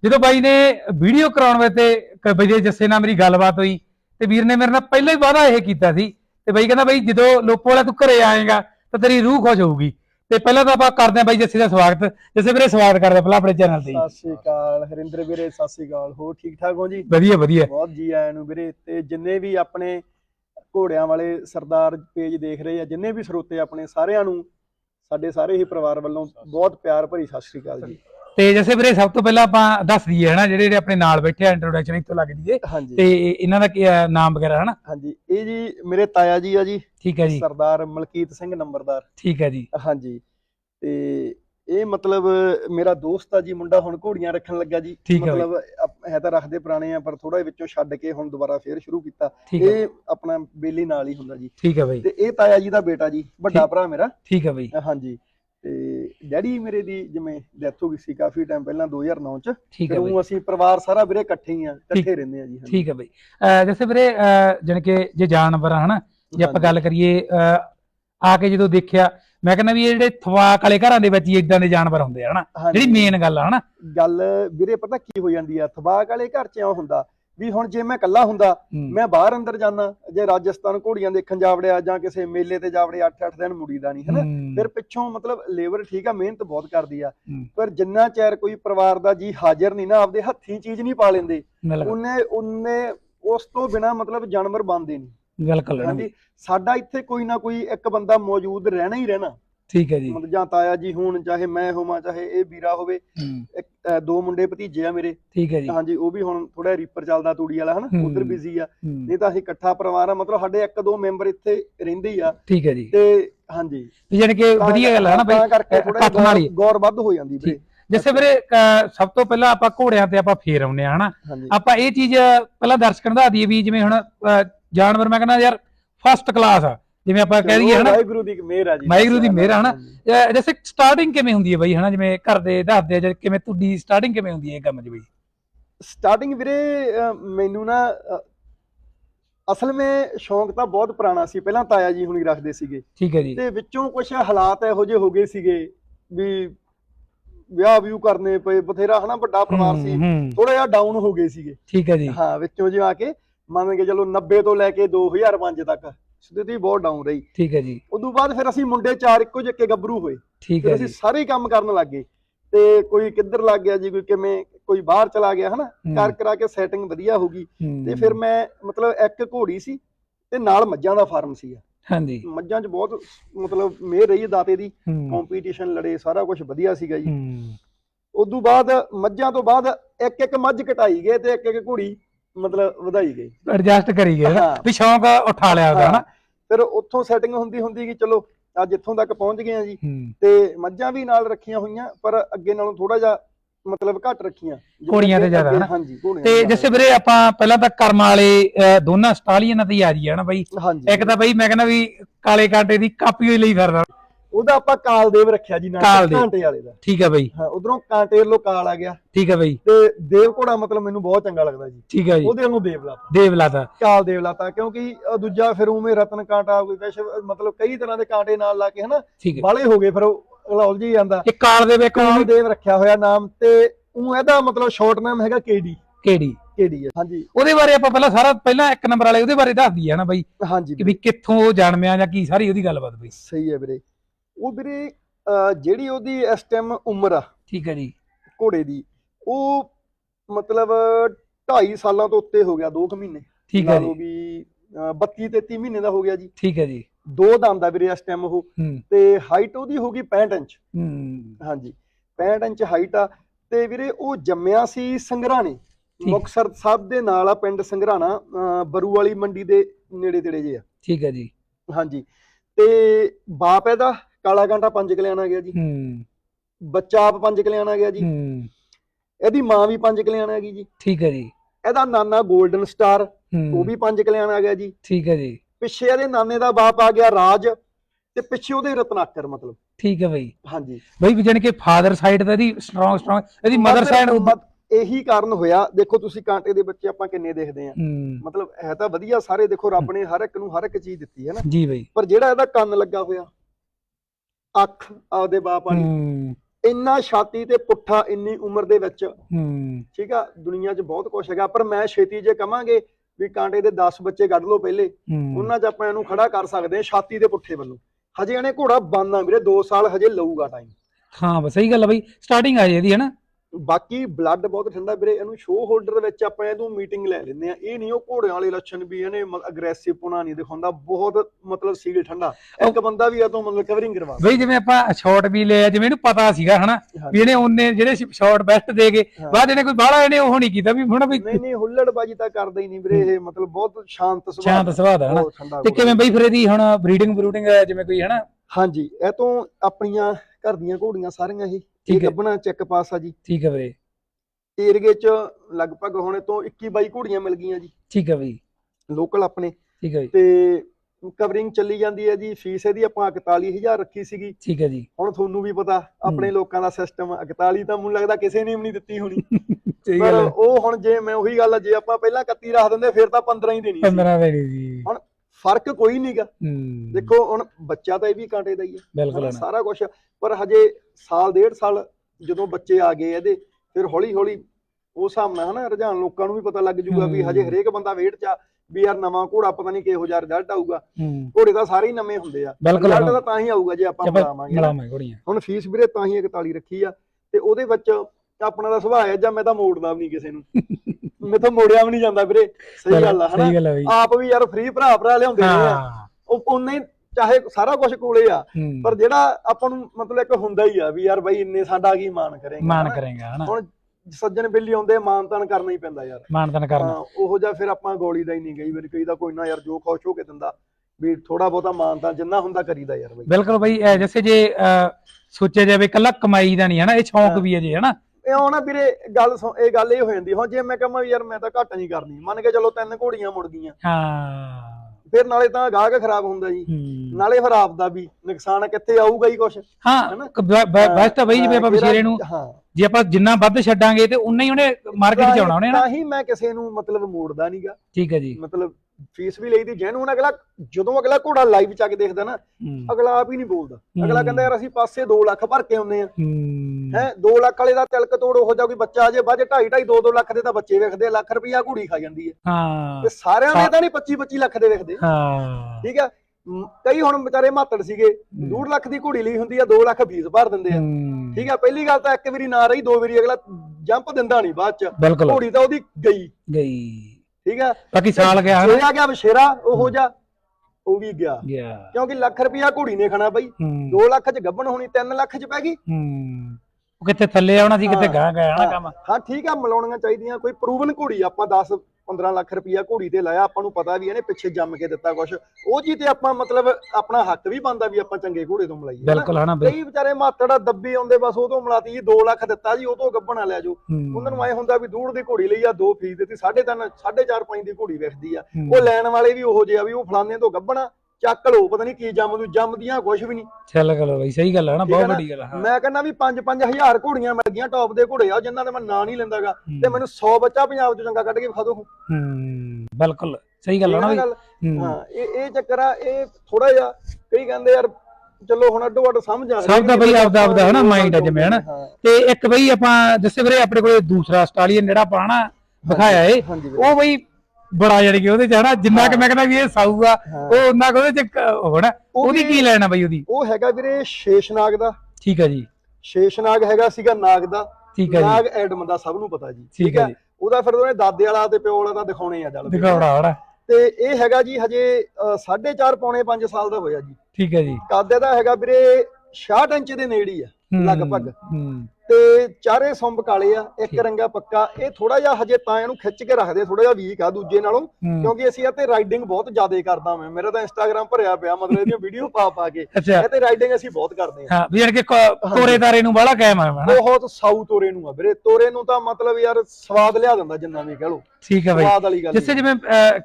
B: ਜਦੋਂ ਬਾਈ ਨੇ ਵੀਡੀਓ ਕਰਾਉਣ ਵੇ ਤੇ ਬਾਈ ਦੇ ਜੱਸੇ ਨਾਲ ਮੇਰੀ ਗੱਲਬਾਤ ਹੋਈ ਤੇ ਵੀਰ ਨੇ ਮੇਰੇ ਨਾਲ ਪਹਿਲਾਂ ਹੀ ਵਾਅਦਾ ਇਹ ਕੀਤਾ ਸੀ ਤੇ ਬਾਈ ਕਹਿੰਦਾ, ਬਾਈ ਜਦੋਂ ਲੋਪੋ ਵਾਲਾ ਤੂੰ ਘਰੇ ਆਏਗਾ ਤਾਂ ਤੇਰੀ ਰੂਹ ਖੁਸ਼ ਹੋਊਗੀ। ਤੇ ਪਹਿਲਾਂ ਤਾਂ ਆਪਾਂ ਕਰਦੇ ਹਾਂ ਬਾਈ ਜੱਸੇ ਦਾ ਸਵਾਗਤ। ਜੱਸੇ ਵੀਰੇ ਸਵਾਗਤ ਕਰਦੇ ਪਹਿਲਾਂ ਆਪਣੇ ਚੈਨਲ ਤੇ।
A: ਸਤਿ ਸ਼੍ਰੀ ਅਕਾਲ ਹਰਿੰਦਰ ਵੀਰੇ ਸਤਿ ਸ਼੍ਰੀ ਅਕਾਲ। ਹੋਰ ਠੀਕ ਠਾਕ ਹੋ ਜੀ?
B: ਵਧੀਆ ਵਧੀਆ।
A: ਬਹੁਤ ਜੀ ਆਇਆਂ ਨੂੰ ਵੀਰੇ। ਤੇ ਜਿੰਨੇ ਵੀ ਆਪਣੇ ਘੋੜਿਆਂ ਵਾਲੇ ਸਰਦਾਰ ਪੇਜ ਦੇਖ ਰਹੇ ਆ ਜਿੰਨੇ ਵੀ ਸਰੋਤੇ ਆਪਣੇ ਸਾਰਿਆਂ ਨੂੰ ਸਾਡੇ ਸਾਰੇ ਹੀ ਪਰਿਵਾਰ ਵੱਲੋਂ ਬਹੁਤ ਪਿਆਰ ਭਰੀ ਸਤਿ ਸ਼੍ਰੀ ਅਕਾਲ ਜੀ।
B: ਤੇ ਜੈਸੇ ਵੀਰੇ ਸਭ ਤੋਂ ਪਹਿਲਾਂ ਆਪਾਂ ਦੱਸ ਦਈਏ ਹਨਾ ਜਿਹੜੇ ਜਿਹੜੇ ਆਪਣੇ ਨਾਲ ਬੈਠੇ ਆ ਇੰਟਰੋਡਕਸ਼ਨ ਇੱਥੋਂ ਲੱਗ ਜੀਏ ਤੇ ਇਹਨਾਂ ਦਾ ਕੀ ਨਾਮ ਵਗੈਰਾ ਹਨਾ?
A: ਹਾਂਜੀ ਇਹ ਜੀ ਮੇਰੇ ਤਾਇਆ ਜੀ ਆ ਜੀ।
B: ਠੀਕ ਹੈ ਜੀ।
A: ਸਰਦਾਰ ਮਲਕੀਤ ਸਿੰਘ ਨੰਬਰਦਾਰ।
B: ਠੀਕ ਹੈ ਜੀ।
A: ਹਾਂਜੀ ਤੇ ਇਹ ਮਤਲਬ ਮੇਰਾ ਦੋਸਤ ਆ ਜੀ ਮੁੰਡਾ ਹੁਣ ਘੋੜੀਆਂ ਰੱਖਣ ਲੱਗਾ ਜੀ। ਮਤਲਬ ਹੈ ਤਾਂ ਰੱਖਦੇ ਪੁਰਾਣੇ ਆ ਪਰ ਥੋੜਾ ਵਿੱਚੋਂ ਛੱਡ ਕੇ ਹੁਣ ਦੁਬਾਰਾ ਫੇਰ ਸ਼ੁਰੂ ਕੀਤਾ। ਇਹ ਆਪਣਾ ਬੇਲੀ ਨਾਲ ਹੀ ਹੁੰਦਾ ਜੀ।
B: ਠੀਕ ਹੈ ਬਈ।
A: ਤੇ ਇਹ ਤਾਇਆ ਜੀ ਦਾ ਬੇਟਾ ਜੀ ਵੱਡਾ। ਭਰਾ ਮੇਰਾ।
B: ਠੀਕ ਹੈ ਬਈ।
A: ਹਾਂਜੀ। ਤੇ ਡੈਡੀ ਮੇਰੇ ਦੀ ਜਿਵੇਂ ਡੈਥ ਹੋ ਗਈ ਸੀ ਕਾਫੀ ਟਾਈਮ ਪਹਿਲਾਂ 2009 ਚ
B: ਠੀਕ ਹੈ
A: ਉਹ ਅਸੀਂ ਪਰਿਵਾਰ ਸਾਰਾ ਵੀਰੇ ਇਕੱਠੇ ਹੀ ਆ ਇਕੱਠੇ ਰਹਿੰਦੇ ਆ ਜੀ।
B: ਠੀਕ ਹੈ ਬਈ ਜੈਸੇ ਵੀਰੇ ਜਾਣੀ ਕਿ ਜੇ ਜਾਨਵਰ ਆ ਹਨਾ ਜੇ ਆਪਾਂ। ਗੱਲ ਕਰੀਏ ਆ ਕੇ ਜਦੋਂ ਦੇਖਿਆ ਮੈਂ ਕਹਿੰਦਾ ਵੀ ਇਹ ਜਿਹੜੇ ਥਵਾਕ ਵਾਲੇ ਘਰਾਂ ਦੇ ਵਿੱਚ ਹੀ ਇਦਾਂ ਦੇ ਜਾਨਵਰ ਹੁੰਦੇ ਆ ਹਨਾ। ਜਿਹੜੀ ਮੇਨ ਗੱਲ ਆ ਹਨਾ
A: ਗੱਲ ਵੀਰੇ ਪਤਾ ਕੀ ਹੋ ਜਾਂਦੀ ਆ ਥਬਾਕ ਵਾਲੇ ਘਰ ਚ ਐਂ ਹੁੰਦਾ ਵੀ ਹੁਣ ਜੇ ਮੈਂ ਇਕੱਲਾ ਹੁੰਦਾ ਮੈਂ ਬਾਹਰ ਅੰਦਰ ਜਾਣਾ ਜੇ ਰਾਜਸਥਾਨ ਘੋੜੀਆਂ ਦੇਖਣ ਜਾਵੜਿਆ ਜਾਂ ਕਿਸੇ ਮੇਲੇ ਤੇ ਜਾਵੜੇ 8-8 ਦਿਨ ਮੁੜੀਦਾ ਨਹੀਂ ਹਨਾ? ਫਿਰ ਪਿੱਛੋਂ ਮਤਲਬ ਲੇਬਰ ਠੀਕ ਆ ਮਿਹਨਤ ਬਹੁਤ ਕਰਦੀ ਆ। ਪਰ ਜਿੰਨਾ ਚਿਰ ਕੋਈ ਪਰਿਵਾਰ ਦਾ ਜੀ ਹਾਜ਼ਰ ਨਹੀਂ ਨਾ ਆਪਦੇ ਹੱਥੀਂ ਚੀਜ਼ ਨਹੀਂ ਪਾ ਲੈਂਦੇ ਉਹਨੇ ਉਹਨੇ ਉਸ ਤੋਂ ਬਿਨਾ ਮਤਲਬ ਜਾਨਵਰ ਬਣਦੇ ਨਹੀਂ।
B: ਬਿਲਕੁਲ।
A: ਸਾਡਾ ਇੱਥੇ ਕੋਈ ਨਾ ਕੋਈ ਇੱਕ ਬੰਦਾ ਮੌਜੂਦ ਰਹਿਣਾ ਹੀ ਰਹਿਣਾ।
B: ਠੀਕ ਹੈ ਜੀ।
A: ਮਤਲਬ ਜਾਂ ਤਾਇਆ ਜੀ ਹੋਣ ਚਾਹੇ ਮੈਂ ਹੋਵਾਂ ਚਾਹੇ ਇਹ ਵੀਰਾ ਹੋਵੇ
B: ਹੂੰ,
A: ਇੱਕ ਦੋ ਮੁੰਡੇ ਭਤੀਜੇ ਆ ਮੇਰੇ।
B: ਠੀਕ ਹੈ ਜੀ।
A: ਹਾਂਜੀ ਉਹ ਵੀ ਹੁਣ ਥੋੜਾ ਰੀਪਰ ਚੱਲਦਾ ਤੂੜੀ ਵਾਲਾ ਹਨਾ?
B: ਹੂੰ।
A: ਉਧਰ ਬਿਜ਼ੀ ਆ।
B: ਹੂੰ,
A: ਨਹੀਂ ਤਾਂ ਅਸੀਂ ਇਕੱਠਾ ਪਰਿਵਾਰ ਆ ਮਤਲਬ ਸਾਡੇ ਇੱਕ ਦੋ ਮੈਂਬਰ ਇੱਥੇ ਰਹਿੰਦੇ ਹੀ ਆ।
B: ਠੀਕ ਹੈ ਜੀ।
A: ਤੇ ਹਾਂਜੀ।
B: ਜਾਣੀ ਕਿ
A: ਤਾਂ-
B: ਵਧੀਆ ਗੱਲ ਹੈ ਨਾ ਬਈ
A: ਕਰਕੇ ਥੋੜਾ
B: ਇਕੱਠ ਨਾਲ ਹੀ।
A: ਗੌਰ ਵੱਧ ਹੋ ਜਾਂਦੀ ਵੀਰੇ।
B: ਜਿਵੇਂ ਵੀਰੇ ਅਹ ਸਭ ਤੋਂ ਪਹਿਲਾਂ ਆਪਾਂ ਘੋੜਿਆਂ ਤੇ ਆਪਾਂ ਫੇਰ ਆਉਨੇ ਆ ਹਨਾ?
A: ਹਾਂਜੀ।
B: ਆਪਾਂ ਇਹ ਚੀਜ਼ ਪਹਿਲਾਂ ਦਰਸ਼ਕਾਂ ਨੂੰ ਦੱਸ ਦਈਏ ਵੀ ਜਿਵੇਂ ਹੁਣ ਅਹ ਜਾਨਵਰ ਮੈਂ ਕਹਿੰਦਾ ਯਾਰ ਫਸਟ ਕਲਾਸ ਆ। ਜਿਵੇਂ ਆਪਾਂ ਕਹਿ ਦਈਏ ਹਨਾ?
A: ਵਾਹਿਗੁਰੂ ਦੀ ਮਿਹਰ ਆ ਜੀ
B: ਵਾਹਿਗੁਰੂ ਦੀ ਮਿਹਰ ਹਨਾ। ਜੈਸੇ ਸਟਾਰਟਿੰਗ ਕਿਵੇਂ ਹੁੰਦੀ ਹੈ ਬਈ ਹਨਾ? ਜਿਵੇਂ ਘਰ ਦੇ ਦੱਸਦੇ ਆ ਕਿਵੇਂ ਤੁਹਾਡੀ ਸਟਾਰਟਿੰਗ ਕਿਵੇਂ ਹੁੰਦੀ ਹੈ ਇਹ ਕੰਮ 'ਚ ਬਈ?
A: ਸਟਾਰਟਿੰਗ ਵੀਰੇ ਮੈਨੂੰ ਨਾ ਅਸਲ ਵਿੱਚ ਸ਼ੌਂਕ ਤਾਂ ਬਹੁਤ ਪੁਰਾਣਾ ਸੀ ਪਹਿਲਾਂ ਤਾਇਆ ਜੀ ਹੁਣੀ ਰੱਖਦੇ ਸੀਗੇ।
B: ਠੀਕ ਹੈ ਜੀ।
A: ਤੇ ਵਿੱਚੋਂ ਕੁਝ ਹਾਲਾਤ ਇਹੋ ਜਿਹੇ ਹੋ ਗਏ ਸੀਗੇ ਵੀ ਵਿਆਹ ਵਿਊ ਕਰਨੇ ਪਏ ਬਥੇਰਾ ਹਨਾ? ਵੱਡਾ ਪਰਿਵਾਰ ਸੀ। ਥੋੜਾ ਜਿਹਾ ਡਾਊਨ ਹੋ ਗਏ ਸੀਗੇ।
B: ਠੀਕ ਹੈ ਜੀ।
A: ਹਾਂ ਵਿੱਚੋਂ ਜਿਵੇਂ ਆ ਕੇ ਮੰਨ ਕੇ ਚਲੋ 90 ਤੋਂ ਲੈ ਕੇ 2005 ਤੱਕ ਸਥਿਤੀ ਬਹੁਤ ਡਾਊਨ ਰਹੀ।
B: ਠੀਕ ਹੈ ਜੀ।
A: ਉਦੋਂ ਬਾਅਦ ਫਿਰ ਅਸੀਂ ਮੁੰਡੇ ਚਾਰ ਇੱਕੋ ਜਿਹੇ ਗੱਭਰੂ ਹੋਏ।
B: ਠੀਕ ਹੈ
A: ਅਸੀਂ ਸਾਰੇ ਕੰਮ ਕਰਨ ਲੱਗ। ਗਏ ਤੇ ਕੋਈ ਕਿੱਧਰ ਲੱਗ ਗਿਆ ਜੀ ਕੋਈ ਕਿਵੇਂ ਕੋਈ ਬਾਹਰ ਚਲਾ ਗਿਆ ਹਨਾ? ਕਰ ਕਰਾ ਕੇ ਸੈਟਿੰਗ ਵਧੀਆ ਹੋ ਗਈ। ਤੇ ਫਿਰ ਮੈਂ ਮਤਲਬ ਇੱਕ ਘੋੜੀ ਸੀ ਤੇ ਨਾਲ ਮੱਝਾਂ ਦਾ ਫਾਰਮ ਸੀ।
B: ਹਾਂਜੀ।
A: ਮੱਝਾਂ 'ਚ ਬਹੁਤ ਮਤਲਬ ਮਿਹਰ ਰਹੀ ਦਾਤੇ ਦੀ। ਕੰਪੀਟੀਸ਼ਨ ਲੜੇ ਸਾਰਾ ਕੁਝ ਵਧੀਆ ਸੀਗਾ ਜੀ। ਉਦੋਂ ਬਾਅਦ ਮੱਝਾਂ ਤੋਂ ਬਾਅਦ ਇੱਕ ਇੱਕ ਮੱਝ ਘਟਾਈ ਗਏ ਤੇ ਇੱਕ ਇੱਕ ਘੋੜੀ ਮਤਲਬ ਵਧਾਈ ਗਈ।
B: ਐਡਜਸਟ ਕਰੀ ਗਏ ਨਾ। ਵੀ ਸ਼ੌਂਕ ਉਠਾ ਲਿਆ ਉਹਦਾ ਹਨਾ।
A: ਫਿਰ ਉੱਥੋਂ ਸੈਟਿੰਗ ਹੁੰਦੀ ਹੁੰਦੀ ਕਿ ਚਲੋ ਅੱਜ ਇੱਥੋਂ ਤੱਕ ਪਹੁੰਚ ਗਏ ਆ ਜੀ।
B: ਹੂੰ,
A: ਤੇ ਮੱਝਾਂ ਵੀ ਨਾਲ ਰੱਖੀਆਂ ਹੋਈਆਂ ਪਰ ਅੱਗੇ ਨਾਲੋਂ ਥੋੜਾ ਜਿਹਾ ਮਤਲਬ ਘੱਟ ਰੱਖੀਆਂ। ਜਿਵੇਂ
B: ਘੋੜੀਆਂ ਤੇ
A: ਅੱਗੇ-
B: ਜ਼ਿਆਦਾ ਹਨਾ?
A: ਹਾਂਜੀ ਘੋੜੀਆਂ
B: ਤੇ ਜਿਵੇਂ ਵੀਰੇ ਆਪਾਂ ਪਹਿਲਾਂ ਤਾਂ ਕਰਮ ਵਾਲੇ ਅਹ, ਦੋਨਾਂ ਸਟਾਲੀਆਂ ਤੇ ਹੀ ਆ ਜੀ ਹਨਾ ਬਈ।
A: ਹਾਂਜੀ।
B: ਇੱਕ ਤਾਂ ਬਈ ਮੈਂ ਕਹਿੰਦਾ ਵੀ ਕਾਲੇ ਕਾਂਟੇ ਦੀ ਕਾਪੀ ਹੋਈ ਲਈ ਫਿਰਦਾ।
A: ਉਹਦਾ ਆਪਾਂ ਕਾਲਦੇਵ ਰੱਖਿਆ ਜੀ ਨਾਲ
B: ਕਾਲਦੇਵ।
A: ਕਾਂਟੇ ਵਾਲੇ ਦਾ।
B: ਠੀਕ ਹੈ ਬਈ।
A: ਹਾਂ ਉਧਰੋਂ ਕਾਂਟੇ ਵੱਲੋਂ ਕਾਲ ਆ ਗਿਆ।
B: ਠੀਕ ਹੈ ਬਈ।
A: ਤੇ ਦੇਵ ਘੋੜਾ ਮਤਲਬ ਮੈਨੂੰ ਬਹੁਤ ਚੰਗਾ ਲੱਗਦਾ ਜੀ।
B: ਠੀਕ ਹੈ ਜੀ।
A: ਉਹਦੇ ਨੂੰ ਦੇਵ ਲਾਤਾ।
B: ਦੇਵਲਾ ਦਾ
A: ਕਾਲ ਦੇਵ ਲਾਤਾ ਕਿਉਂਕਿ ਦੂਜਾ ਫਿਰ ਉਵੇਂ ਰਤਨ ਕਾਂਟਾ ਕੋਈ ਕੁਛ ਮਤਲਬ ਕਈ ਤਰ੍ਹਾਂ ਦੇ ਕਾਂਟੇ ਨਾਲ ਲਾ ਕੇ ਹਨਾ
B: ਠੀਕ ਹੈ
A: ਬਾਲੇ ਹੋ ਗਏ ਫਿਰ ਉਹ ਅਗਲਾ ਉਲਝ ਹੀ ਜਾਂਦਾ
B: ਇਹ ਕਾਰ ਦੇ ਵਿੱਚ
A: ਕਾਲ ਦੇਵ ਰੱਖਿਆ ਹੋਇਆ ਨਾਮ ਤੇ ਉਹ ਇਹਦਾ ਮਤਲਬ ਸ਼ਾਰਟ ਨਾਮ ਹੈਗਾ ਕੇਡੀ
B: ਕਿਹੜੀ
A: ਕੇਡੀ ਹੈ ਹਾਂਜੀ।
B: ਉਹਦੇ ਬਾਰੇ ਆਪਾਂ ਪਹਿਲਾਂ ਸਾਰਾ ਪਹਿਲਾਂ ਇੱਕ ਨੰਬਰ ਵਾਲੇ ਉਹਦੇ ਬਾਰੇ ਦੱਸ ਦਈਏ ਨਾ ਬਈ
A: ਹਾਂਜੀ
B: ਕਿ ਵੀ ਕਿੱਥੋਂ ਉਹ ਜਨਮਿਆ ਜਾਂ ਕੀ ਸਾਰੀ ਉਹਦੀ ਗੱਲਬਾਤ ਬਈ।
A: ਸਹੀ ਹੈ ਵੀਰੇ। ਉਹ ਵੀਰੇ ਜਿਹੜੀ ਉਹਦੀ ਇਸ ਟਾਈਮ ਉਮਰ ਆ
B: ਠੀਕ ਹੈ ਜੀ।
A: ਘੋੜੇ ਦੀ ਉਹ ਮਤਲਬ 2.5 ਸਾਲਾਂ ਤੋਂ ਉੱਤੇ ਹੋ ਗਿਆ 2 ਮਹੀਨੇ।
B: ਠੀਕ ਹੈ
A: ਲਾ ਲਓ
B: ਜੀ
A: ਵੀ ਅ, 32 33 ਮਹੀਨੇ ਦਾ ਹੋ ਗਿਆ ਜੀ।
B: ਠੀਕ ਹੈ ਜੀ।
A: ਦੋ ਦੰਦ ਆ ਵੀਰੇ ਇਸ ਟਾਈਮ ਉਹ।
B: ਹੂੰ।
A: ਤੇ ਹਾਈਟ ਉਹਦੀ ਹੋ ਗਈ 65 ਇੰਚ।
B: ਹੂੰ।
A: ਹਾਂਜੀ 65 ਇੰਚ ਹਾਈਟ ਆ। ਤੇ ਵੀਰੇ ਉਹ ਜੰਮਿਆ ਸੀ ਸੰਘਰਾਣੇ
B: ਠੀਕ।
A: ਮੁਕਤਸਰ ਸਾਹਿਬ ਦੇ ਨਾਲ ਆ ਪਿੰਡ ਸੰਘਰਾਣਾ ਬਰੂ ਵਾਲੀ ਮੰਡੀ ਦੇ ਨੇੜੇ ਤੇੜੇ ਜੇ ਆ।
B: ਠੀਕ ਹੈ ਜੀ।
A: ਹਾਂਜੀ ਤੇ ਬਾਪ ਇਹਦਾ ਕਾਲਾ ਕਾਂਟਾ ਪੰਜ ਕਲਿਆਣਾ ਗਿਆ ਜੀ।
B: ਹੂੰ।
A: ਬੱਚਾ ਆਪ ਪੰਜ ਕਲਿਆਣਾ ਗਿਆ ਜੀ।
B: ਹੂੰ।
A: ਇਹਦੀ ਮਾਂ ਵੀ ਪੰਜ ਕਲਿਆਣਾ ਹੈਗੀ ਜੀ।
B: ਠੀਕ ਹੈ ਜੀ।
A: ਇਹਦਾ ਨਾਨਾ 골ਡਨ ਸਟਾਰ ਉਹ ਵੀ ਪੰਜ ਕਲਿਆਣ ਗਿਆ ਜੀ।
B: ਠੀਕ ਹੈ ਜੀ।
A: ਪਿੱਛੇ ਇਹਦੇ ਨਾਨੇ ਦਾ ਬਾਪ ਆ ਗਿਆ ਰਾਜ ਤੇ ਪਿੱਛੇ ਉਹਦੇ ਰਤਨਾਕਰ ਮਤਲਬ।
B: ਠੀਕ ਹੈ ਬਈ।
A: ਹਾਂਜੀ।
B: ਬਈ ਵੀ ਜਾਣੀ ਕਿ ਫਾਦਰ ਸਾਈਡ ਦਾ ਇਹਦੀ ਸਟਰੋਂਗ ਸਟਰੋਂਗ ਇਹਦੀ ਮਦਰ ਸਾਈਡ
A: ਇਹੀ ਕਾਰਨ ਹੋਇਆ। ਦੇਖੋ ਤੁਸੀਂ ਕਾਂਟੇ ਦੇ ਬੱਚੇ ਆਪਾਂ ਕਿੰਨੇ ਦੇਖਦੇ ਆ ਮਤਲਬ ਹੈ ਤਾਂ ਵਧੀਆ ਸਾਰੇ ਦੇਖੋ ਰੱਬ ਨੇ ਹਰ ਇੱਕ ਨੂੰ ਹਰ ਇੱਕ ਚੀਜ਼ ਦਿੱਤੀ ਹੈ ਨਾ।
B: ਜੀ ਬਈ।
A: ਪਰ ਜਿਹੜਾ ਇਹਦਾ ਕੰਨ ਲੱਗਾ ਹੋਇਆ ਅੱਖ ਆਪਦੇ ਬਾਪ ਵਾਲੀ।
B: ਹੂੰ।
A: ਇੰਨਾ ਛਾਤੀ ਤੇ ਪੁੱਠਾ ਇੰਨੀ ਉਮਰ ਦੇ ਵਿੱਚ।
B: ਹੂੰ।
A: ਠੀਕ ਆ ਦੁਨੀਆ 'ਚ ਬਹੁਤ ਕੁਝ ਹੈਗਾ ਪਰ ਮੈਂ ਛੇਤੀ ਜੇ ਕਵਾਂਗੇ ਵੀ ਕਾਂਟੇ ਦੇ 10 ਬੱਚੇ ਕੱਢ ਲਓ ਪਹਿਲੇ
B: ਹੂੰ।
A: ਉਹਨਾਂ 'ਚ ਆਪਾਂ ਇਹਨੂੰ ਖੜਾ ਕਰ ਸਕਦੇ ਹਾਂ ਛਾਤੀ ਦੇ ਪੁੱਠੇ ਵੱਲੋਂ। ਹਜੇ ਇਹਨੇ ਘੋੜਾ ਬੰਨਾ ਵੀਰੇ 2 ਸਾਲ ਹਜੇ ਲਊਗਾ ਟਾਈਮ
B: ਹਾਂ ਬਸ ਸਹੀ ਗੱਲ ਹੈ ਬਈ ਸਟਾਰਟਿੰਗ ਆ ਜੀ ਇਹਦੀ ਹੈ ਨਾ?
A: ਬਾਕੀ ਬਲੱਡ ਬਹੁਤ ਠੰਡਾ ਵੀਰੇ ਇਹਨੂੰ ਸ਼ੋਅ ਹੋਲਡਰ ਵਿੱਚ ਆਪਾਂ ਇਹਨੂੰ ਮੀਟਿੰਗ ਲੈ ਲੈਂਦੇ ਆ ਇਹ ਨਹੀਂ ਉਹ ਘੋੜਿਆਂ ਵਾਲੇ ਲੱਛਣ ਵੀ ਇਹਨੇ ਅਗਰੈਸਿਵ ਪੁਣਾ ਨਹੀਂ ਦਿਖਾਉਂਦਾ ਬਹੁਤ ਮਤਲਬ ਸੀਲ ਠੰਡਾ। ਇੱਕ ਬੰਦਾ ਵੀ ਇਹ ਤੋਂ ਮਤਲਬ ਕਵਰਿੰਗ ਕਰਵਾ
B: ਬਈ ਜਿਵੇਂ ਆਪਾਂ ਸ਼ਾਰਟ ਵੀ ਲਿਆ ਜਿਵੇਂ ਇਹਨੂੰ ਪਤਾ ਸੀਗਾ ਹਨਾ? ਵੀ ਇਹਨੇ ਉਹਨੇ ਜਿਹੜੇ ਸ਼ਾਰਟ ਬੈਸਟ ਦੇ ਗਏ। ਬਾਅਦ ਇਹਨੇ ਕੋਈ ਬਾਹਲਾ ਇਹਨੇ ਉਹ ਨਹੀਂ ਕੀਤਾ ਵੀ ਹੁਣ ਵੀ
A: ਨਹੀਂ ਨਹੀਂ ਹੁੱਲੜਬਾਜੀ ਤਾਂ ਕਰਦਾ ਹੀ ਨਹੀਂ ਵੀਰੇ ਇਹ ਮਤਲਬ ਬਹੁਤ ਸ਼ਾਂਤ ਸੁਭਾਅ
B: ਸ਼ਾਂਤ ਸੁਭਾਅ ਦਾ ਹਨਾ? ਤੇ। ਕਿਵੇਂ ਬਈ ਫਿਰ ਇਹਦੀ ਹੁਣ ਬਰੀਡਿੰਗ ਬਰੂਡਿੰਗ ਜਿਵੇਂ ਕੋਈ ਹਨਾ?
A: ਹਾਂਜੀ ਇਹ ਤੋਂ ਆਪਣੀਆਂ ਘਰ ਦੀਆਂ ਘੋੜੀਆਂ ਸਾਰੀਆਂ ਇਹ
B: ਠੀਕ ਹੈ।
A: ਗੱਬਣਾ ਚੈੱਕ ਪਾਸ ਆ ਜੀ?
B: ਠੀਕ ਹੈ ਵੀਰੇ।
A: ਏਰੀਏ ਚ ਲਗਭਗ ਹੁਣੇ ਤੋਂ 21 22 ਘੋੜੀਆਂ ਮਿਲ ਗਈਆਂ ਜੀ।
B: ਠੀਕ ਹੈ ਬਈ
A: ਲੋਕਲ ਆਪਣੇ।
B: ਠੀਕ ਹੈ ਬਈ
A: ਤੇ ਕਵਰਿੰਗ ਚੱਲੀ ਜਾਂਦੀ ਹੈ ਜੀ। ਫੀਸ ਇਹਦੀ ਆਪਾਂ 41000 ਰੱਖੀ ਸੀਗੀ।
B: ਠੀਕ ਹੈ ਜੀ।
A: ਹੁਣ ਤੁਹਾਨੂੰ ਵੀ ਪਤਾ ਆਪਣੇ ਲੋਕਾਂ ਦਾ ਸਿਸਟਮ 41 ਤਾਂ ਮੈਨੂੰ ਲੱਗਦਾ ਕਿਸੇ ਨੇ ਵੀ ਨਹੀਂ ਦਿੱਤੀ ਹੋਣੀ। (laughs) ਪਰ ਉਹ ਹੁਣ ਜੇ ਮੈਂ ਉਹੀ ਗੱਲ ਜੇ ਆਪਾਂ ਪਹਿਲਾਂ 31 ਰੱਖ ਦਿੰਦੇ ਫਿਰ ਤਾਂ 15 ਹੀ ਦੇਣੀ ਸੀ।
B: 15 ਵੇੜੀ ਜੀ
A: ਫ਼ਰਕ ਕੋਈ ਨਹੀਂਗਾ ਦੇਖੋ ਹੁਣ ਬੱਚਾ ਤਾਂ ਇਹ ਵੀ ਕਾਂਟੇ ਦਾ ਹੀ ਹੈ। ਸਾਰਾ ਕੁਝ ਪਰ ਹਜੇ ਸਾਲ ਡੇਢ ਸਾਲ ਜਦੋਂ ਬੱਚੇ ਆ ਗਏ ਇਹਦੇ ਫਿਰ ਹੌਲੀ ਹੌਲੀ ਉਸ ਹਿਸਾਬ ਨਾਲ ਹਨਾ ਰੁਝਾਨ ਲੋਕਾਂ ਨੂੰ ਵੀ ਪਤਾ ਲੱਗ ਜੂਗਾ ਵੀ। ਹਜੇ ਹਰੇਕ ਬੰਦਾ ਵੇਟ ਚ ਆ ਵੀ ਯਾਰ ਨਵਾਂ ਘੋੜਾ ਪਤਾ ਨਹੀਂ ਕਿਹੋ ਜਿਹਾ ਰਿਜ਼ਲਟ ਆਊਗਾ। ਘੋੜੇ ਤਾਂ ਸਾਰੇ ਹੀ ਨਵੇਂ ਹੁੰਦੇ ਆ। ਰਿਜ਼ਲਟ। ਤਾਂ ਤਾਂ ਹੀ ਆਊਗਾ ਜੇ ਆਪਾਂ ਬਣਾਵਾਂਗੇ। ਹੁਣ ਫੀਸ ਵੀਰੇ ਤਾਂ ਹੀ 41 ਰੱਖੀ ਆ ਤੇ ਉਹਦੇ ਵਿੱਚ ਆਪਣਾ ਦਾ ਸੁਭਾਅ ਹੈ ਜਾਂ ਮੈਂ ਤਾਂ ਮੋੜਦਾ ਵੀ ਨਹੀਂ ਕਿਸੇ ਨੂੰ। ਮੈਥੋਂ ਮੋੜਿਆ ਵੀ ਨਹੀਂ ਜਾਂਦਾ ਵੀਰੇ। ਸਹੀ ਗੱਲ ਆ ਹਨਾ?
B: ਹੈ
A: ਆਪ ਵੀ ਯਾਰ ਫ੍ਰੀ ਭਰਾ ਭਰਾ ਲਿਆਉਂਦੇ ਨੇ
B: ਹਾਂ।
A: ਉਹ ਉਹਨੇ ਚਾਹੇ ਸਾਰਾ ਕੁਝ ਕੋਲੇ ਆ
B: ਹੂੰ।
A: ਪਰ ਜਿਹੜਾ ਆਪਾਂ ਨੂੰ ਮਤਲਬ ਇੱਕ ਹੁੰਦਾ ਹੀ ਆ ਵੀ ਯਾਰ ਬਾਈ ਇੰਨੇ ਸਾਡਾ ਕੀ ਮਾਨ ਕਰੇਗਾ
B: ਮਾਨ। ਕਰੇਗਾ ਹਨਾ?
A: ਹੁਣ ਸੱਜਣ ਬਿੱਲੀ ਆਉਂਦੇ ਮਾਨ ਤਾਨ ਕਰਨਾ ਹੀ ਪੈਂਦਾ ਯਾਰ।
B: ਮਾਨਤਨ ਕਰਨਾ।
A: ਹਾਂ ਉਹੋ ਜਿਹਾ ਫਿਰ ਆਪਾਂ ਗੋਲੀ ਦਾ ਹੀ ਨਹੀਂ ਗਈ ਵਾਰੀ ਕਹੀਦਾ ਕੋਈ ਨਾ ਯਾਰ ਜੋ ਖੁਸ਼ ਹੋ ਕੇ ਦਿੰਦਾ ਵੀ ਥੋੜਾ ਬਹੁਤਾ ਮਾਨ ਤਾਂ ਜਿੰਨਾ ਹੁੰਦਾ ਕਰੀਦਾ ਯਾਰ ਬਾਈ।
B: ਬਿਲਕੁਲ ਬਈ ਜਿਵੇਂ ਜੇ ਸੋਚਿਆ ਜਾਵੇ ਕੱਲਾ ਕਮਾਈ ਦਾ ਨਹੀਂ ਹਨਾ ਇਹ ਸ਼ੌਂਕ
A: ਹਾਂ।
B: ਵੀ ਹੈ ਜੀ ਹਨਾ?
A: ਇਹ ਨਾ ਵੀਰੇ ਗੱਲ ਇਹ ਗੱਲ ਇਹ ਹੋ ਜਾਂਦੀ ਹੁਣ ਜੇ ਮੈਂ ਕਹਾਂ ਵੀ ਯਾਰ ਮੈਂ ਤਾਂ ਘੱਟ ਨਹੀਂ ਕਰਨੀ ਮੰਨ ਕੇ ਚਲੋ ਤਿੰਨ ਘੋੜੀਆਂ ਮੁੜ ਗਈਆਂ।
B: ਹਾਂ।
A: ਫਿਰ ਨਾਲੇ ਤਾਂ ਗਾਹਕ ਖਰਾਬ ਹੁੰਦਾ ਜੀ। ਨਾਲੇ ਫਿਰ ਆਪ ਦਾ ਵੀ ਨੁਕਸਾਨ ਕਿੱਥੇ ਆਊਗਾ ਹੀ ਕੁਛ
B: ਹਾਂ? ਬੈਸਟ ਤਾਂ ਬਈ ਜਿਵੇਂ ਆਪਾਂ ਬਸ਼ੇਰੇ ਨੂੰ ਜੇ ਆਪਾਂ ਜਿੰਨਾ ਵੱਧ ਛੱਡਾਂਗੇ ਤੇ ਉਨਾ ਹੀ ਉਹਨੇ ਮਾਰਕੀਟ ਚ ਆਉਣਾ ਉਹਨੇ ਨਾ
A: ਤਾਂ ਹੀ ਮੈਂ ਕਿਸੇ ਨੂੰ ਮਤਲਬ ਮੋੜਦਾ ਨਹੀਂਗਾ
B: ਠੀਕ ਹੈ ਜੀ।
A: ਮਤਲਬ ਫੀਸ ਵੀ ਲਈਦੀ ਜੈਨੂਨ ਅਗਲਾ ਜਦੋਂ ਅਗਲਾ ਘੋੜਾ ਲਾਈਵ ਚ ਆ ਕੇ ਦੇਖਦਾ ਨਾ ਅਗਲਾ ਆਪ ਹੀ ਨਹੀਂ ਬੋਲਦਾ। ਅਗਲਾ ਕਹਿੰਦਾ ਯਾਰ ਅਸੀਂ ਪਾਸੇ 2 ਲੱਖ ਭਰ ਕੇ ਆਉਂਦੇ ਆ
B: ਹੂੰ
A: ਹੈ 2 ਲੱਖ ਵਾਲੇ ਦਾ ਤਿਲਕ ਤੋੜ ਹੋ ਜਾ ਕੋਈ ਬੱਚਾ ਆ ਜੇ ਬਾਜੇ 2.5 2.5 2 2 ਲੱਖ ਦੇ ਤਾਂ ਬੱਚੇ ਵੇਖਦੇ ਆ, ਲੱਖ ਰੁਪਈਆ ਘੋੜੀ ਖਾ ਜਾਂਦੀ ਹੈ।
B: ਹਾਂ।
A: ਤੇ ਸਾਰਿਆਂ ਦੇ ਤਾਂ ਨਹੀਂ 25 25 ਲੱਖ ਦੇ ਵੇਖਦੇ।
B: ਹਾਂ।
A: ਠੀਕ ਹੈ? ਕਈ ਹੁਣ ਵਿਚਾਰੇ ਮਾਤੜ ਸੀਗੇ 2 ਲੱਖ ਦੀ ਘੋੜੀ ਲਈ ਹੁੰਦੀ ਆ 2 ਲੱਖ ਫੀਸ ਭਰ ਦਿੰਦੇ ਆ।
B: ਹੂੰ,
A: ਠੀਕ ਆ ਪਹਿਲੀ ਗੱਲ ਤਾਂ ਇੱਕ ਵਾਰੀ ਨਾ ਰਹੀ ਦੋ ਵਾਰੀ ਅਗਲਾ ਜੰਪ ਦਿੰਦਾ ਨਹੀਂ ਬਾਅਦ ਚ। ਘੋੜੀ ਤਾਂ ਉਹਦੀ ਗਈ।
B: ਗਈ।
A: ਠੀਕ ਆ
B: ਬਾਕੀ ਸਾਲ ਗਿਆ ਹਨਾ
A: ਸ਼ੇਰਾ ਗਿਆ ਬਸ਼ੇਰਾ ਉਹੋ ਜਾ ਉਹ ਵੀ ਗਿਆ। ਕਿਉਂਕਿ ਲੱਖ ਰੁਪਇਆ ਘੋੜੀ ਨੇ ਖਾਣਾ ਬਈ।
B: ਹੂੰ।
A: 2 ਲੱਖ ਚ ਗੱਬਣ ਹੋਣੀ 3 ਲੱਖ ਚ ਪੈ ਗਈ।
B: ਹੂੰ। ਉਹ ਕਿੱਥੇ ਥੱਲੇ ਆਉਣਾ ਸੀ ਕਿੱਥੇ ਗਾਂ ਗਿਆ
A: ਹਾਂ।
B: ਕੰਮ
A: ਹਾਂ ਠੀਕ ਆ ਮਿਲਾਉਣੀਆਂ ਚਾਹੀਦੀਆਂ ਕੋਈ ਪ੍ਰੂਵਨ ਘੋੜੀ ਆਪਾਂ 10 15 ਲੱਖ ਰੁਪਇਆ ਘੋੜੀ ਤੇ ਲਾਇਆ ਆਪਾਂ ਨੂੰ ਪਤਾ ਵੀ ਇਹਨੇ ਪਿੱਛੇ ਜੰਮ ਕੇ ਦਿੱਤਾ ਕੁਛ। ਉਹ ਜੀ ਤੇ ਆਪਾਂ ਮਤਲਬ ਆਪਣਾ ਹੱਕ ਵੀ ਬਣਦਾ ਵੀ ਆਪਾਂ ਚੰਗੇ ਘੋੜੇ ਤੋਂ ਮਲਾਈਏ?
B: ਬਿਲਕੁਲ ਹਨਾ ਬਈ
A: ਕਈ ਵਿਚਾਰੇ ਮਾਤੜਾ ਦੱਬੇ ਆਉਂਦੇ ਬਸ ਉਹ ਤੋਂ ਮਲਾਤੀ ਜੀ 2 ਲੱਖ ਦਿੱਤਾ ਜੀ ਉਹ ਤੋਂ ਗੱਬਣਾ ਲੈ ਜਾਓ। ਉਹਨਾਂ ਨੂੰ ਐ ਹੁੰਦਾ ਵੀ ਦੂੜ ਦੀ ਘੋੜੀ ਲਈ ਆ ਦੋ ਫੀਸ ਦਿੱਤੀ 3.5 3.5 5 ਦੀ ਘੋੜੀ ਵੇਖਦੀ ਆ। ਉਹ ਲੈਣ ਵਾਲੇ ਵੀ ਉਹੋ ਜਿਹੇ ਆ ਵੀ ਉਹ ਫਲਾਣੇ ਤੋਂ ਗੱਬਣਾ ਚੱਕ ਲਓ ਪਤਾ ਨਹੀਂ ਕੀ ਜੰਮ ਦੂ ਜੰਮਦੀਆਂ ਕੁਝ ਵੀ ਨਹੀਂ
B: ਚੱਲ ਗੱਲ ਬਈ ਸਹੀ ਗੱਲ ਹੈ ਨਾ
A: ਹੈ
B: ਬਹੁਤ
A: ਨਾ?
B: ਵੱਡੀ ਗੱਲ ਹੈ ਹਾਂ।
A: ਮੈਂ ਕਹਿੰਦਾ ਵੀ 5-5000 ਘੋੜੀਆਂ ਮਿਲ ਗਈਆਂ ਟੌਪ ਦੇ ਘੋੜੇ ਆ ਜਿਨ੍ਹਾਂ ਦੇ ਮੈਂ ਨਾਂ ਨਹੀਂ ਲੈਂਦਾਗਾ ਤੇ ਮੈਨੂੰ 100 ਬੱਚਾ ਪੰਜਾਬ ਚੋਂ ਚੰਗਾ ਕੱਢ ਕੇ ਵਿਖਾ ਦਿਓ
B: ਹੂੰ ਬਿਲਕੁਲ ਸਹੀ ਗੱਲ ਹੈ ਨਾ ਹੂੰ।
A: ਹਾਂ ਇਹ ਇਹ ਚੱਕਰ ਆ ਇਹ ਥੋੜਾ ਜਿਹਾ ਕਈ ਕਹਿੰਦੇ ਯਾਰ ਚਲੋ ਹੁਣ ਅੱਡੋ ਅੱਡ ਸਮਝ ਆ
B: ਸਭ ਦਾ ਬਈ ਆਪਦਾ ਆਪਦਾ ਹਨਾ ਮਾਈਂਡ ਆ ਜਿਵੇਂ ਹਨਾ।
A: ਹਾਂ।
B: ਤੇ ਇੱਕ ਬਈ ਆਪਾਂ ਦੱਸੇ ਵੀਰੇ ਆਪਣੇ ਕੋਲੇ ਦੂਸਰਾ ਆਸਟ੍ਰੇਲੀਅਨ ਜਿਹੜਾ ਪਾਣਾ ਦਿਖਾਇਆ ਏ। ਉਹ ਬਈ ਬੜਾ ਜਾਨੀ ਕਿ ਉਹਦੇ ਚ ਹਨਾ ਜਿੰਨਾ ਕਿ ਮੈਂ ਕਹਿੰਦਾ ਵੀ ਇਹ ਸਾਊ ਆ। ਉਹ ਉਹਨਾਂ ਕੁ ਉਹਦੇ ਚ ਕ- ਉਹਦੀ ਕੀ ਲੈਣਾ ਬਈ ਉਹਦੀ?
A: ਉਹ ਹੈਗਾ ਵੀਰੇ ਸ਼ੇਸ਼ਨਾਗ ਦਾ।
B: ਠੀਕ ਹੈ ਜੀ।
A: ਸ਼ੇਸ਼ਨਾਗ ਹੈਗਾ ਸੀਗਾ ਨਾਗ ਦਾ।
B: ਠੀਕ ਹੈ ਜੀ।
A: ਨਾਗ ਐਡਮ ਦਾ ਸਭ ਨੂੰ ਪਤਾ ਜੀ
B: ਠੀਕ ਹੈ ਜੀ।
A: ਉਹਦਾ ਫਿਰ ਉਹਨੇ ਦਾਦੇ ਵਾਲਾ ਤੇ ਪਿਓ ਵਾਲਾ ਤਾਂ ਦਿਖਾਉਣੇ ਆ ਚੱਲ
B: ਦਿਖਾਉਣਾ ਹੋਣਾ
A: ਤੇ ਇਹ ਹੈਗਾ ਜੀ ਹਜੇ 4.5 ਪੌਣੇ 5 ਸਾਲ ਦਾ ਹੋਇਆ ਜੀ।
B: ਠੀਕ ਹੈ ਜੀ।
A: ਕੱਦ ਦਾ ਹੈਗਾ ਵੀਰੇ 66 ਇੰਚ ਦੇ ਨੇੜੇ ਹੀ ਆ
B: ਹੂੰ,
A: ਲਗਭਗ।
B: ਹੂੰ।
A: ਤੇ ਚਾਰੇ ਸੁੰਬ ਕਾਲੇ ਆ ਇੱਕ। ਰੰਗਾ ਪੱਕਾ ਇਹ ਥੋੜਾ ਜਿਹਾ ਹਜੇ ਤਾਂ ਇਹਨੂੰ ਖਿੱਚ ਕੇ ਰੱਖਦੇ ਥੋੜਾ ਜਿਹਾ ਵੀਕ ਆ ਦੂਜੇ ਨਾਲੋਂ
B: ਹੂੰ।
A: ਕਿਉਂਕਿ ਅਸੀਂ ਇਹ ਤੇ ਰਾਈਡਿੰਗ ਬਹੁਤ ਜ਼ਿਆਦਾ ਕਰਦਾ ਮੈਂ ਮੇਰਾ ਤਾਂ ਇੰਸਟਾਗ੍ਰam ਭਰਿਆ ਪਿਆ ਮਤਲਬ ਇਹਦੀਆਂ ਵੀਡੀਓ ਪਾ ਪਾ ਕੇ। ਇਹ ਤੇ ਰਾਈਡਿੰਗ ਅਸੀਂ ਬਹੁਤ ਕਰਦੇ ਆ।
B: ਹਾਂ ਵੀ ਜਾਣੀ ਕਿ ਕੋ- ਕੋਰੇਦਾਰੇ ਨੂੰ ਬਾਹਲਾ ਕਾਇਮ ਆ
A: ਬਹੁਤ ਸਾਊ ਤੋਰੇ ਨੂੰ ਆ ਵੀਰੇ। ਤੋਰੇ ਨੂੰ ਤਾਂ ਮਤਲਬ ਯਾਰ ਸਵਾਦ ਲਿਆ ਦਿੰਦਾ ਜਿੰਨਾ ਵੀ ਕਹ ਲੋ
B: ਠੀਕ ਹੈ ਬਈ।
A: ਸਵਾਦ ਵਾਲੀ ਗੱਲ ਹੀ ਆ।
B: ਜਿਵੇਂ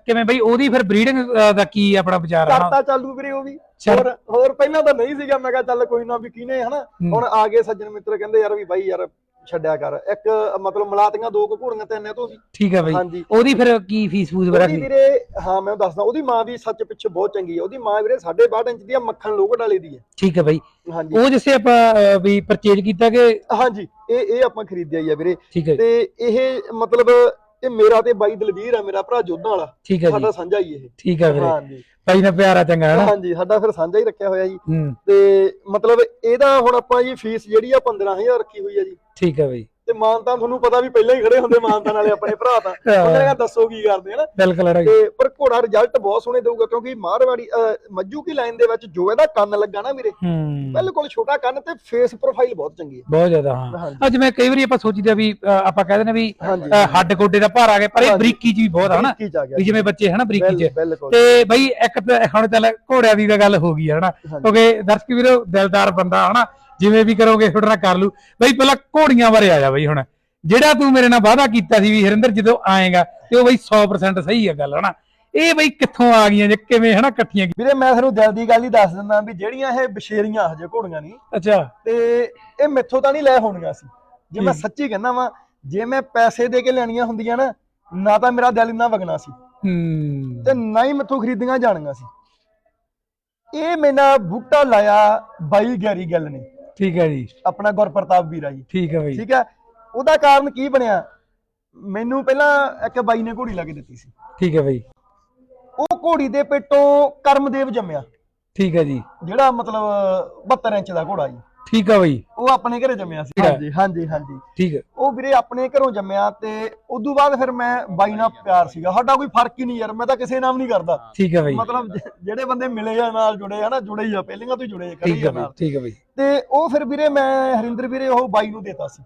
B: ਕਿਵੇਂ ਬਈ ਉਹਦੀ ਫਿਰ ਬਰੀਡਿੰਗ ਦਾ ਕੀ ਆਪਣਾ ਵਿਚਾਰ ਆ?
A: ਕਰਤਾ ਚਾਲੂ ਵੀਰੇ ਉਹ ਵੀ। ਹੋਰ ਹੋਰ ਪਹਿਲਾਂ ਤਾਂ ਨਹੀਂ ਸੀਗਾ ਮੈਂ ਕਿਹਾ ਚੱਲ ਕੋਈ ਨਾ ਵੀ ਕਿਨੇ ਹਨਾ
B: ਹੂੰ।
A: ਹੁਣ ਆ ਗਏ ਸੱਜਣ ਮਿੱਤਰ ਕਹਿੰਦੇ ਯਾਰ ਵੀ ਬਾਈ ਯਾਰ ਛੱਡਿਆ ਕਰ। ਇੱਕ ਮਤਲਬ ਮਲਾਤੀਆਂ ਦੋ ਕੁ ਘੋੜੀਆਂ ਤਿੰਨ ਇਹ ਤੋਂ ਵੀ
B: ਠੀਕ ਹੈ ਬਈ।
A: ਹਾਂਜੀ।
B: ਉਹਦੀ ਫਿਰ ਕੀ ਫੀਸ ਫੂਸ ਵਗੈਰਾ
A: ਉਹਦੀ
B: ਕੀ
A: ਵੀਰੇ ਹਾਂ ਮੈਂ ਦੱਸਦਾ ਉਹਦੀ ਮਾਂ ਵੀ ਸੱਚ ਪਿੱਛੇ ਬਹੁਤ ਚੰਗੀ ਹੈ ਉਹਦੀ ਮਾਂ ਵੀਰੇ 6.5 ਇੰਚ ਦੀ ਆ ਮੱਖਣ ਲੋਕੜ ਵਾਲੇ ਦੀ ਹੈ
B: ਠੀਕ ਹੈ ਬਈ।
A: ਹਾਂਜੀ।
B: ਉਹ ਜਿਸੇ ਆਪਾਂ ਅਹ, ਵੀ ਪਰਚੇਜ ਕੀਤਾ ਕਿ
A: ਹਾਂਜੀ। ਇਹ ਇਹ ਆਪਾਂ ਖਰੀਦਿਆ ਹੀ ਆ ਵੀਰੇ।
B: ਠੀਕ ਹੈ ਜੀ,
A: ਤੇ ਇਹ ਮਤਲਬ ਇਹ ਮੇਰਾ ਤੇ ਬਾਈ ਦਲਵੀਰ ਆ ਮੇਰਾ ਭਰਾ ਜੋਧਾਂ ਵਾਲਾ।
B: ਠੀਕ ਹੈ
A: ਸਾਡਾ
B: ਜੀ
A: ਸਾਂਝਾ ਹੀ ਇਹ।
B: ਠੀਕ ਹੈ ਵੀਰੇ।
A: ਹਾਂਜੀ।
B: ਭਾਈ ਨਾਲ ਪਿਆਰਾ ਚੰਗਾ ਹੈ ਨਾ
A: ਹਾਂਜੀ ਸਾਡਾ ਫਿਰ ਸਾਂਝਾ ਹੀ ਰੱਖਿਆ ਹੋਇਆ ਜੀ। ਤੇ ਮਤਲਬ ਇਹਦਾ ਹੁਣ ਆਪਾਂ ਜੀ ਫੀਸ ਜਿਹੜੀ ਆ 15000 ਰੱਖੀ ਹੋਈ ਆ ਜੀ।
B: ਠੀਕ ਹੈ ਬਈ।
A: ਤੇ ਮਾਨਤਾ ਤੁਹਾਨੂੰ ਪਤਾ ਵੀ ਪਹਿਲਾਂ ਹੀ ਖੜੇ ਹੁੰਦੇ ਮਾਨਤਾ ਨਾਲੇ ਆਪਣੇ ਭਰਾ ਤਾਂ। ਉਹਨਾਂ ਨੇ ਕਿਹਾ ਦੱਸੋ ਕੀ ਕਰਦੇ ਹਨਾ
B: ਬਿਲਕੁਲ ਹੈ।
A: ਤੇ ਪਰ ਘੋੜਾ ਰਿਜ਼ਲਟ ਬਹੁਤ ਸੋਹਣੇ ਦੇਊਗਾ ਕਿਉਂਕਿ ਮਾਰਵਾੜੀ ਮੱਝੂ ਕੀ ਲਾਈਨ ਦੇ ਵਿੱਚ ਜੋ ਇਹਦਾ ਕੰਨ ਲੱਗਾ ਨਾ ਵੀਰੇ ਬਿਲਕੁਲ ਛੋਟਾ ਕੰਨ ਤੇ ਫੇਸ ਪ੍ਰੋਫਾਈਲ ਬਹੁਤ ਚੰਗੀ ਹੈ
B: ਬਹੁਤ ਜ਼ਿਆਦਾ ਹਾਂ। ਅੱਜ ਮੈਂ ਕਈ ਵਾਰੀ ਆਪਾਂ ਸੋਚੀਦਾ ਵੀ ਆਪਾਂ ਕਹਿੰਦੇ ਨੇ ਵੀ ਹੱਡ ਗੋਡੇ ਦਾ ਭਾਰ ਆ ਗਿਆ ਪਰ ਇਹ। ਬਰੀਕੀ ਵੀ ਬਹੁਤ ਆ ਹਨਾ
A: ਜਾ
B: ਵੀ ਜਿਵੇਂ ਬੱਚੇ ਹਨਾ ਬਰੀਕੀ ਚ। ਤੇ ਬਈ ਇੱਕ ਹੁਣ ਚੱਲ ਘੋੜਿਆਂ ਦੀ ਗੱਲ ਹੋ ਗਈ ਹੈ ਹਨਾ। ਕਿਉਂਕਿ ਦਰਸ਼ਕ ਵੀਰੋ ਦਿਲਦਾਰ ਬੰਦਾ ਹਨਾ। ਜਿਵੇਂ ਵੀ ਕਰੋਗੇ ਤੁਹਾਡੇ ਨਾਲ ਕਰ ਲੂ ਬਈ ਪਹਿਲਾਂ ਘੋੜੀਆਂ ਬਾਰੇ ਆ ਜਾ ਬਈ ਹੁਣ। ਜਿਹੜਾ ਤੂੰ ਮੇਰੇ ਨਾਲ ਵਾਅਦਾ ਕੀਤਾ ਸੀ ਵੀ ਹਰਿੰਦਰ ਜਦੋਂ ਆਏਗਾ ਤੇ ਉਹ ਬਈ 100% ਸਹੀ ਹੈ ਗੱਲ ਹਨਾ? ਇਹ ਬਈ ਕਿੱਥੋਂ ਆ ਗਈਆਂ ਜੇ ਕਿਵੇਂ ਹਨਾ ਇਕੱਠੀਆਂ ਕੀ-
A: ਵੀਰੇ ਮੈਂ ਤੁਹਾਨੂੰ ਦਿਲ ਦੀ ਗੱਲ ਹੀ ਦੱਸ ਦਿੰਦਾ ਵੀ ਜਿਹੜੀਆਂ ਇਹ ਬਸ਼ੇਰੀਆਂ ਹਜੇ ਘੋੜੀਆਂ ਨਹੀਂ
B: ਅੱਛਾ।
A: ਤੇ ਇਹ ਮੈਥੋਂ ਤਾਂ ਨਹੀਂ ਲੈ ਹੋਣੀਆਂ ਸੀ। ਜੇ ਮੈਂ। ਸੱਚੀ ਕਹਿੰਦਾ ਵਾਂ ਜੇ ਮੈਂ ਪੈਸੇ ਦੇ ਕੇ ਲੈਣੀਆਂ ਹੁੰਦੀਆਂ ਨਾ ਨਾ ਤਾਂ ਮੇਰਾ ਦਿਲ ਇੰਨਾ ਵਗਣਾ ਸੀ।
B: ਹੂੰ।
A: ਤੇ ਨਾ ਹੀ ਮੈਥੋਂ ਖਰੀਦੀਆਂ ਜਾਣੀਆਂ ਸੀ। ਇਹ ਮੈਨਾਂ ਬੂਟਾ ਲਾਇਆ ਬਾਈ ਗੈਰੀ ਗੱਲ ਨੇ।
B: ਠੀਕ ਹੈ ਜੀ।
A: ਆਪਣਾ ਗੁਰਪ੍ਰਤਾਪ ਵੀਰਾ ਜੀ।
B: ਠੀਕ ਹੈ ਬਈ।
A: ਠੀਕ ਹੈ? ਉਹਦਾ ਕਾਰਨ ਕੀ ਬਣਿਆ? ਮੈਨੂੰ ਪਹਿਲਾਂ ਇੱਕ ਬਾਈ ਨੇ ਘੋੜੀ ਲਾ ਕੇ ਦਿੱਤੀ ਸੀ।
B: ਠੀਕ ਹੈ ਬਈ।
A: ਉਹ ਘੋੜੀ ਦੇ ਪੇਟੋਂ ਕਰਮਦੇਵ ਜੰਮਿਆ।
B: ਠੀਕ ਹੈ ਜੀ।
A: ਜਿਹੜਾ ਮਤਲਬ 72 ਇੰਚ ਦਾ ਘੋੜਾ ਜੀ।
B: ਠੀਕ ਹੈ ਬਈ।
A: ਉਹ ਆਪਣੇ ਘਰੇ ਜੰਮਿਆ ਸੀ।
B: ਠੀਕ ਹੈ।
A: ਹਾਂਜੀ ਹਾਂਜੀ ਹਾਂਜੀ।
B: ਠੀਕ ਹੈ
A: ਉਹ ਵੀਰੇ ਆਪਣੇ ਘਰੋਂ ਜੰਮਿਆ ਤੇ ਉਦੋਂ ਬਾਅਦ ਫਿਰ ਮੈਂ ਬਾਈ ਨਾਲ ਪਿਆਰ ਸੀਗਾ। ਸਾਡਾ ਕੋਈ ਫ਼ਰਕ ਹੀ ਨਹੀਂ ਯਾਰ ਮੈਂ ਤਾਂ ਕਿਸੇ ਨਾਮ ਨਹੀਂ ਕਰਦਾ।
B: ਠੀਕ ਹੈ ਬਈ।
A: ਮਤਲਬ ਜਿਹੜੇ ਬੰਦੇ ਮਿਲੇ ਆ ਨਾਲ ਜੁੜੇ ਆ ਨਾ ਜੁੜੇ ਹੀ ਆ ਪਹਿਲੀਆਂ ਤੋਂ ਹੀ ਜੁੜੇ ਕਰੀ
B: ਠੀਕ
A: ਆ
B: ਹੈ ਬਈ
A: ਨਾਲ।
B: ਠੀਕ ਹੈ ਬਈ।
A: ਤੇ ਉਹ ਫਿਰ ਵੀਰੇ ਮੈਂ ਹਰਿੰਦਰ ਵੀਰੇ ਉਹ ਬਾਈ ਨੂੰ ਦੇਤਾ ਸੀ।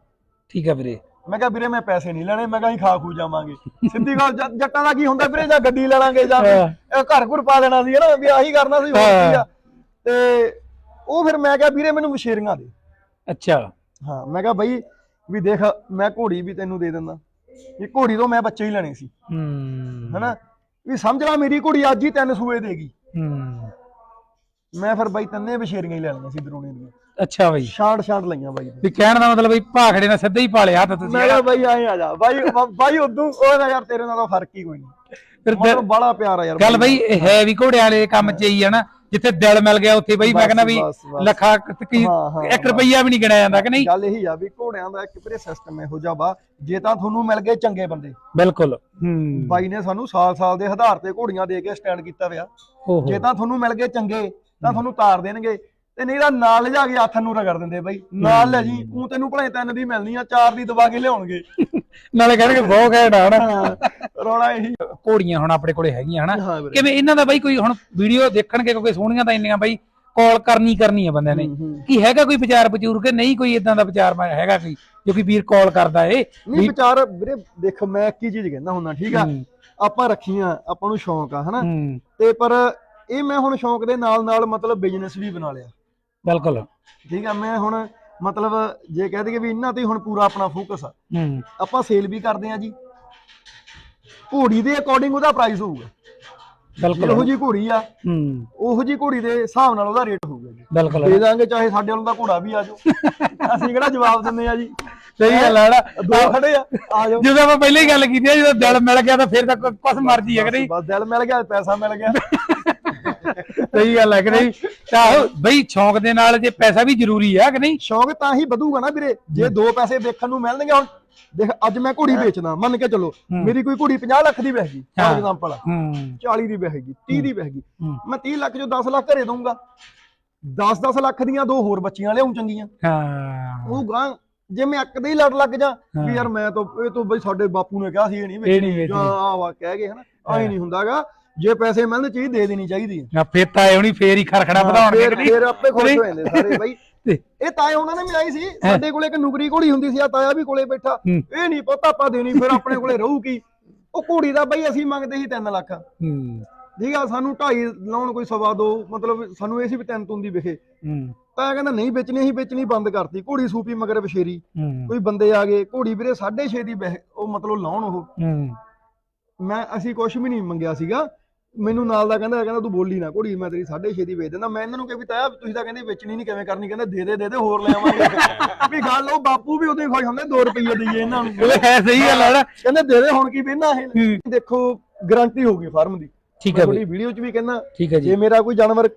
B: ਠੀਕ ਹੈ ਵੀਰੇ।
A: ਮੈਂ ਕਿਹਾ ਵੀਰੇ ਮੈਂ ਪੈਸੇ ਨਹੀਂ ਲੈਣੇ ਮੈਂ ਕਿਹਾ ਅਸੀਂ ਖਾ ਖੂ ਜਾਵਾਂਗੇ। ਸਿੱਧੀ ਗੱਲ ਜੱਟਾਂ ਦਾ ਕੀ ਹੁੰਦਾ ਵੀਰੇ ਜਾਂ ਗੱਡੀ ਲੈ ਲਾਂਗੇ ਜਾਂ
B: ਹਾਂ।
A: ਘਰ ਘੁਰ ਪਾ ਦੇਣਾ ਸੀ ਹਨਾ ਵੀ ਆਹੀ ਕਰਨਾ ਸੀ ਹੋਰ ਕੀ ਆ। ਤੇ ਉਹ ਫਿਰ ਮੈਂ ਕਿਹਾ ਵੀਰੇ ਮੈਨੂੰ ਮਸ਼ੇਰੀਆਂ ਦੇ।
B: ਅੱਛਾ।
A: ਹਾਂ ਮੈਂ ਕਿਹਾ ਬਈ ਵੀ ਦੇਖ ਮੈਂ ਘੋੜੀ ਵੀ ਤੈਨੂੰ ਦੇ ਦਿੰਦਾ। ਇਹ ਘੋੜੀ ਤੋਂ ਮੈਂ ਬੱਚੇ ਹੀ ਲੈਣੇ ਸੀ।
B: ਹੂੰ।
A: ਹਨਾ? ਵੀ ਸਮਝ ਲੈ ਮੇਰੀ ਘੋੜੀ ਅੱਜ ਹੀ ਤਿੰਨ ਸੂਏ ਦੇਗੀ
B: ਹੂੰ।
A: ਮੈਂ ਫਿਰ ਬਾਈ ਤੰਨੇ ਬਸ਼ੇਰੀਆਂ ਹੀ ਲੈਣੀਆਂ ਸੀ ਦਰੂਣੀ ਦੀਆਂ।
B: ਅੱਛਾ ਬਈ।
A: ਛਾਂਟ ਛਾਂਟ ਲਈਆਂ ਬਾਈ।
B: ਵੀ ਕਹਿਣ ਦਾ ਮਤਲਬ ਬਈ ਭਾਖੜੇ ਨਾਲ ਸਿੱਧਾ ਹੀ ਪਾਲਿਆ ਤਾਂ ਤੁਸੀਂ।
A: ਮੈਂ ਕਿਹਾ ਬਾਈ ਆਏ ਆ ਜਾ। ਬਾਈ ਬਾਈ ਉਦੋਂ ਉਹਦਾ ਯਾਰ ਤੇਰੇ ਨਾਲੋਂ ਫ਼ਰਕ ਹੀ ਕੋਈ ਨਹੀਂ।
B: ਫਿਰ
A: ਬੜਾ ਪਿਆਰ ਆ ਯਾਰ
B: ਗੱਲ ਬਈ ਇਹ ਹੈ ਵੀ ਘੋੜਿਆਂ ਵਾਲੇ ਕੰਮ ਚ ਹੀ ਆ ਨਾ। ਜਿੱਥੇ ਦਿਲ ਮਿਲ ਗਿਆ ਉੱਥੇ ਬਈ ਮੈਂ ਕਹਿੰਦਾ ਵੀ। ਲੱਖਾਂ ਕੁ ਕੀ
A: ਹਾਂ, ਹਾਂ,
B: 1 ਰੁਪਈਆ ਵੀ ਨਹੀਂ ਗਿਣਿਆ ਜਾਂਦਾ ਕਿ ਨਹੀਂ?
A: ਗੱਲ ਇਹੀ ਆ ਵੀ ਘੋੜਿਆਂ ਦਾ ਇੱਕ ਵੀਰੇ ਸਿਸਟਮ ਇਹੋ ਜਿਹਾ ਵਾ ਜੇ ਤਾਂ ਤੁਹਾਨੂੰ ਮਿਲ ਗਏ ਚੰਗੇ ਬੰਦੇ।
B: ਬਿਲਕੁਲ। ਹੂੰ।
A: ਬਾਈ ਨੇ ਸਾਨੂੰ ਸਾਲ-ਸਾਲ ਦੇ ਆਧਾਰ ਤੇ ਘੋੜੀਆਂ ਦੇ ਕੇ ਸਟੈਂਡ ਕੀਤਾ
B: ਓਹੋ।
A: ਜੇ ਤਾਂ ਤੁਹਾਨੂੰ ਮਿਲ ਗਏ ਚੰਗੇ ਤਾਂ ਤੁਹਾਨੂੰ ਤਾਰ ਦੇਣਗੇ। ਤੇ ਨਹੀਂ ਤਾਂ ਨਾਲ ਲਿਜਾ ਕੇ ਹੱਥ ਨੂੰ ਰਗੜ ਦਿੰਦੇ ਬਾਈ। ਨਾਲ ਲੈ ਜੀ ਉਹ ਤੈਨੂੰ ਭਲੇ ਤਿੰਨ ਦੀ ਮਿਲਣੀ ਆ ਚਾਰ ਦੀ ਦਬਾ ਕੇ ਲਿਆਉਣਗੇ।
B: ਨਾਲੇ ਕਹਿਣਗੇ ਬਹੁਤ ਘੈਂਟ ਆ ਹਨਾ।
A: ਰੌਲਾ ਇਹੀ
B: ਘੋੜੀਆਂ ਹੁਣ ਆਪਣੇ ਕੋਲੇ ਹੈਗੀਆਂ ਹਨਾ।
A: ਹਾਂ
B: ਕਿਵੇਂ ਇਹਨਾਂ ਦਾ ਬਈ ਕੋਈ ਹੁਣ ਵੀਡੀਓ ਦੇਖਣਗੇ ਕਿਉਂਕਿ ਸੋਹਣੀਆਂ ਤਾਂ ਇੰਨੀਆਂ ਬਈ ਕਾਲ ਕਰਨੀ ਕਰਨੀ ਆ ਬੰਦਿਆਂ ਨੇ।
A: ਹੂੰ, ਹੂੰ।
B: ਕੀ ਹੈਗਾ ਕੋਈ ਵਿਚਾਰ ਵਿਚੂਰ ਕੇ? ਨਹੀਂ ਕੋਈ ਇਦਾਂ ਦਾ ਵਿਚਾਰ ਮੈਂ ਹੈਗਾ ਕੋਈ ਜੋ ਕਿ ਵੀਰ ਕਾਲ ਕਰਦਾ ਏ।
A: ਨਹੀਂ ਵਿਚਾਰ ਵੀਰੇ ਦੇਖ ਮੈਂ ਕੀ ਚੀਜ਼ ਕਹਿੰਦਾ ਹੁੰਦਾ ਠੀਕ ਆ?
B: ਹੂੰ,
A: ਆਪਾਂ ਰੱਖੀਆਂ ਆਪਾਂ ਨੂੰ ਸ਼ੌਂਕ ਆ ਹਨਾ?
B: ਹੂੰ।
A: ਤੇ ਪਰ ਇਹ ਮੈਂ ਹੁਣ ਸ਼ੌਂਕ ਦੇ ਨਾਲ ਨਾਲ ਮਤਲਬ ਬਿਜ਼ਨਸ ਵੀ ਬਣਾ ਲਿਆ।
B: ਬਿਲਕੁਲ।
A: ਠੀਕ ਆ ਮੈਂ ਹੁਣ ਮਤਲਬ ਜੇ ਕਹਿ ਦਈਏ ਵੀ ਇਹਨਾਂ ਤੇ ਹੁਣ ਪੂਰਾ ਆਪਣਾ ਫੋਕਸ ਆ।
B: ਹੂੰ।
A: ਆਪਾਂ ਸੇਲ ਵੀ ਕਰਦੇ ਆ ਜੀ। ਘੋੜੀ ਦੇ ਅਕੋਰਡਿੰਗ ਉਹਦਾ ਪ੍ਰਾਈਸ ਹੋਊਗਾ।
B: ਬਿਲਕੁਲ।
A: ਜਿਹੋ ਜੀ ਘੋੜੀ ਆ
B: ਹੂੰ।
A: ਉਹੋ ਜੀ ਘੋੜੀ ਦੇ ਹਿਸਾਬ ਨਾਲ ਉਹਦਾ ਰੇਟ ਹੋਊਗਾ ਜੀ।
B: ਬਿਲਕੁਲ।
A: ਦੇ ਦਾਂਗੇ ਚਾਹੇ ਸਾਡੇ ਵੱਲੋਂ ਦਾ ਘੋੜਾ ਵੀ ਆ ਜਾਓ (laughs) ਅਸੀਂ ਕਿਹੜਾ ਜਵਾਬ ਦਿੰਦੇ ਆ ਜੀ?
B: ਸਹੀ ਗੱਲ ਆ ਨਾ।
A: ਦੋ ਖੜੇ ਆ ਆ ਜਾਓ।
B: ਜਦੋਂ ਆਪਾਂ ਪਹਿਲਾਂ ਹੀ ਗੱਲ ਕੀਤੀ ਆ ਜਦੋਂ ਦਿਲ ਮਿਲ ਗਿਆ ਤਾਂ ਫਿਰ ਤਾਂ ਕੁ- ਕੁਛ ਮਰਜ਼ੀ ਹੈ ਕਿ ਨਹੀਂ?
A: ਬਸ ਦਿਲ ਮਿਲ ਗਿਆ ਪੈਸਾ ਮਿਲ ਗਿਆ। (laughs)
B: ਸਹੀ ਗੱਲ ਹੈ ਕਿ ਨਹੀਂ? ਤਾਂ ਬਈ ਸ਼ੌਂਕ ਦੇ ਨਾਲ ਜੇ ਪੈਸਾ ਵੀ ਜ਼ਰੂਰੀ ਆ ਕਿ ਨਹੀਂ?
A: ਸ਼ੌਂਕ ਤਾਂ ਹੀ ਵਧੂਗਾ ਨਾ ਵੀਰੇ। ਜੇ ਦੋ ਪੈਸੇ ਦੇਖਣ ਨੂੰ ਮਿਲਣਗੇ ਹੁਣ ਦੇਖ ਅੱਜ ਮੈਂ ਘੋੜੀ ਵੇਚਦਾ ਮੰਨ ਕੇ ਚੱਲੋ ਮੇਰੀ ਕੋਈ ਘੋੜੀ 50 ਲੱਖ ਦੀ ਵੇਚਦੀ ਫॉर
B: ਹਾਂ।
A: ਐਗਜ਼ਾਮਪਲ
B: ਹੂੰ।
A: 40 ਦੀ ਵੇਚੇਗੀ 30 ਦੀ ਵੇਚੇਗੀ
B: ਹੂੰ।
A: ਮੈਂ 30 ਲੱਖ ਚੋਂ 10 ਲੱਖ ਘਰੇ ਦਊਂਗਾ। 10-10 ਲੱਖ ਦੀਆਂ ਦੋ ਹੋਰ ਬੱਚੀਆਂ ਲਿਆਉਂ ਚੰਗੀਆਂ।
B: ਹਾਂ।
A: ਉਹ ਗਾਂ ਜੇ ਮੈਂ ਇੱਕ ਦੇ ਹੀ ਲੜ ਲੱਗ ਜਾ
B: ਹਾਂ।
A: ਵੀ ਯਾਰ ਮੈਂ ਤਾਂ ਇਹ ਤਾਂ ਬਈ ਸਾਡੇ ਬਾਪੂ ਨੇ ਕਿਹਾ ਸੀ ਇਹ ਨਹੀਂ ਵੇਚਣੀ।
B: ਵੇਚਣੀ।
A: ਜਾਂ ਵਾ ਕਹਿ ਗਏ ਹਨਾ ਆਏ ਨਹੀਂ ਹੁੰਦਾਗਾ। ਜੇ ਪੈਸੇ ਮਿਲਣ ਚੀਜ਼ ਦੇ ਦੇਣੀ ਚਾਹੀਦੀ ਹੈ।
B: ਨਾ ਫੇਰ ਤਾਂ ਇਹ ਹੋਣੀ ਫੇਰ ਹੀ ਖਰਖੜਾ ਵਧਾਉਣਗੇ ਕਿ
A: ਫੇਰ ਆਪੇ ਖੁਸ਼? ਹੋ ਜਾਂਦੇ ਸਾਰੇ ਬਾਈ।
B: ਤੇ-
A: ਇਹ ਤਾਏ ਉਹਨਾਂ ਨੇ ਆਈ ਸੀ ਸਾਡੇ ਕੋਲੇ ਇੱਕ ਨੁਕਰੀ ਘੋੜੀ ਹੁੰਦੀ ਸੀ ਆ ਤਾਇਆ ਵੀ ਕੋਲੇ ਬੈਠਾ। ਇਹ ਨਹੀਂ ਪਤਾ ਆਪਾਂ ਦੇਣੀ ਫਿਰ ਆਪਣੇ ਕੋਲੇ ਰਹੂਗੀ ਉਹ ਘੋੜੀ ਦਾ ਬਾਈ ਅਸੀਂ ਮੰਗਦੇ ਸੀ 3 ਲੱਖ।
B: ਹੂੰ।
A: ਠੀਕ ਆ ਸਾਨੂੰ 2.5 ਲਾਉਣ ਕੋਈ ਸਵਾ ਦੋ ਮਤਲਬ ਸਾਨੂੰ ਇਹ ਸੀ ਵੀ ਤਿੰਨ ਤੁੰਨ ਦੀ ਵਿਖੇ।
B: ਹੂੰ।
A: ਤਾਂ ਕਹਿੰਦਾ ਨਹੀਂ ਵੇਚਣੀ ਅਸੀਂ ਵੇਚਣੀ ਬੰਦ ਕਰਤੀ। ਘੋੜੀ ਸੂਪੀ ਮਗਰ ਬਸ਼ੇਰੀ। ਕੋਈ ਬੰਦੇ ਆ ਗਏ ਘੋੜੀ ਵੀਰੇ 6.5 ਦੀ ਉਹ ਮਤਲਬ ਲਾਉਣ ਉਹ।
B: ਹੂੰ।
A: ਮੈਂ ਅਸੀਂ ਕੁਝ ਵੀ ਨਹੀਂ ਮੰਗਿਆ ਸੀਗਾ। ਮੈਨੂੰ ਨਾਲ ਦਾ ਕਹਿੰਦਾ ਕਹਿੰਦਾ ਤੂੰ ਬੋਲੀ ਨਾ ਘੋੜੀ ਮੈਂ ਤੇਰੀ 6.5 ਦੀ ਵੇਚ ਦਿੰਦਾ। ਮੈਂ ਇਹਨਾਂ ਨੂੰ ਕਿਹਾ ਵੀ ਤਾਇਆ ਤੁਸੀਂ ਤਾਂ ਕਹਿੰਦੇ ਵੇਚਣੀ ਨਹੀਂ ਕਿਵੇਂ ਕਰਨੀ? ਕਹਿੰਦਾ ਦੇ ਦੇ ਦੇ ਦੇ ਹੋਰ ਲੈ ਆਵਾਂਗੇ। (laughs) ਵੀ ਗੱਲ ਉਹ ਬਾਪੂ ਵੀ ਉਹਦੇ ਖੁਸ਼ ਹੁੰਦੇ 2 ਰੁਪਏ ਦਈਏ ਇਹਨਾਂ ਨੂੰ।
B: ਉਹ ਹੈ ਸਹੀ ਗੱਲ ਹੈ ਨਾ।
A: ਕਹਿੰਦੇ ਦੇ ਦੇ ਹੁਣ ਕੀ ਵੇਨਾ ਇਹ। ਦੇਖੋ ਗਾਰੰਟੀ ਹੋਊਗੀ ਫਾਰਮ ਦੀ।
B: ਠੀਕ ਹੈ ਬਈ।
A: ਵੀਡੀਓ 'ਚ ਵੀ ਕਹਿੰਦਾ
B: ਜੀ।
A: ਮੇਰਾ ਕੋਈ ਜਾਨਵਰ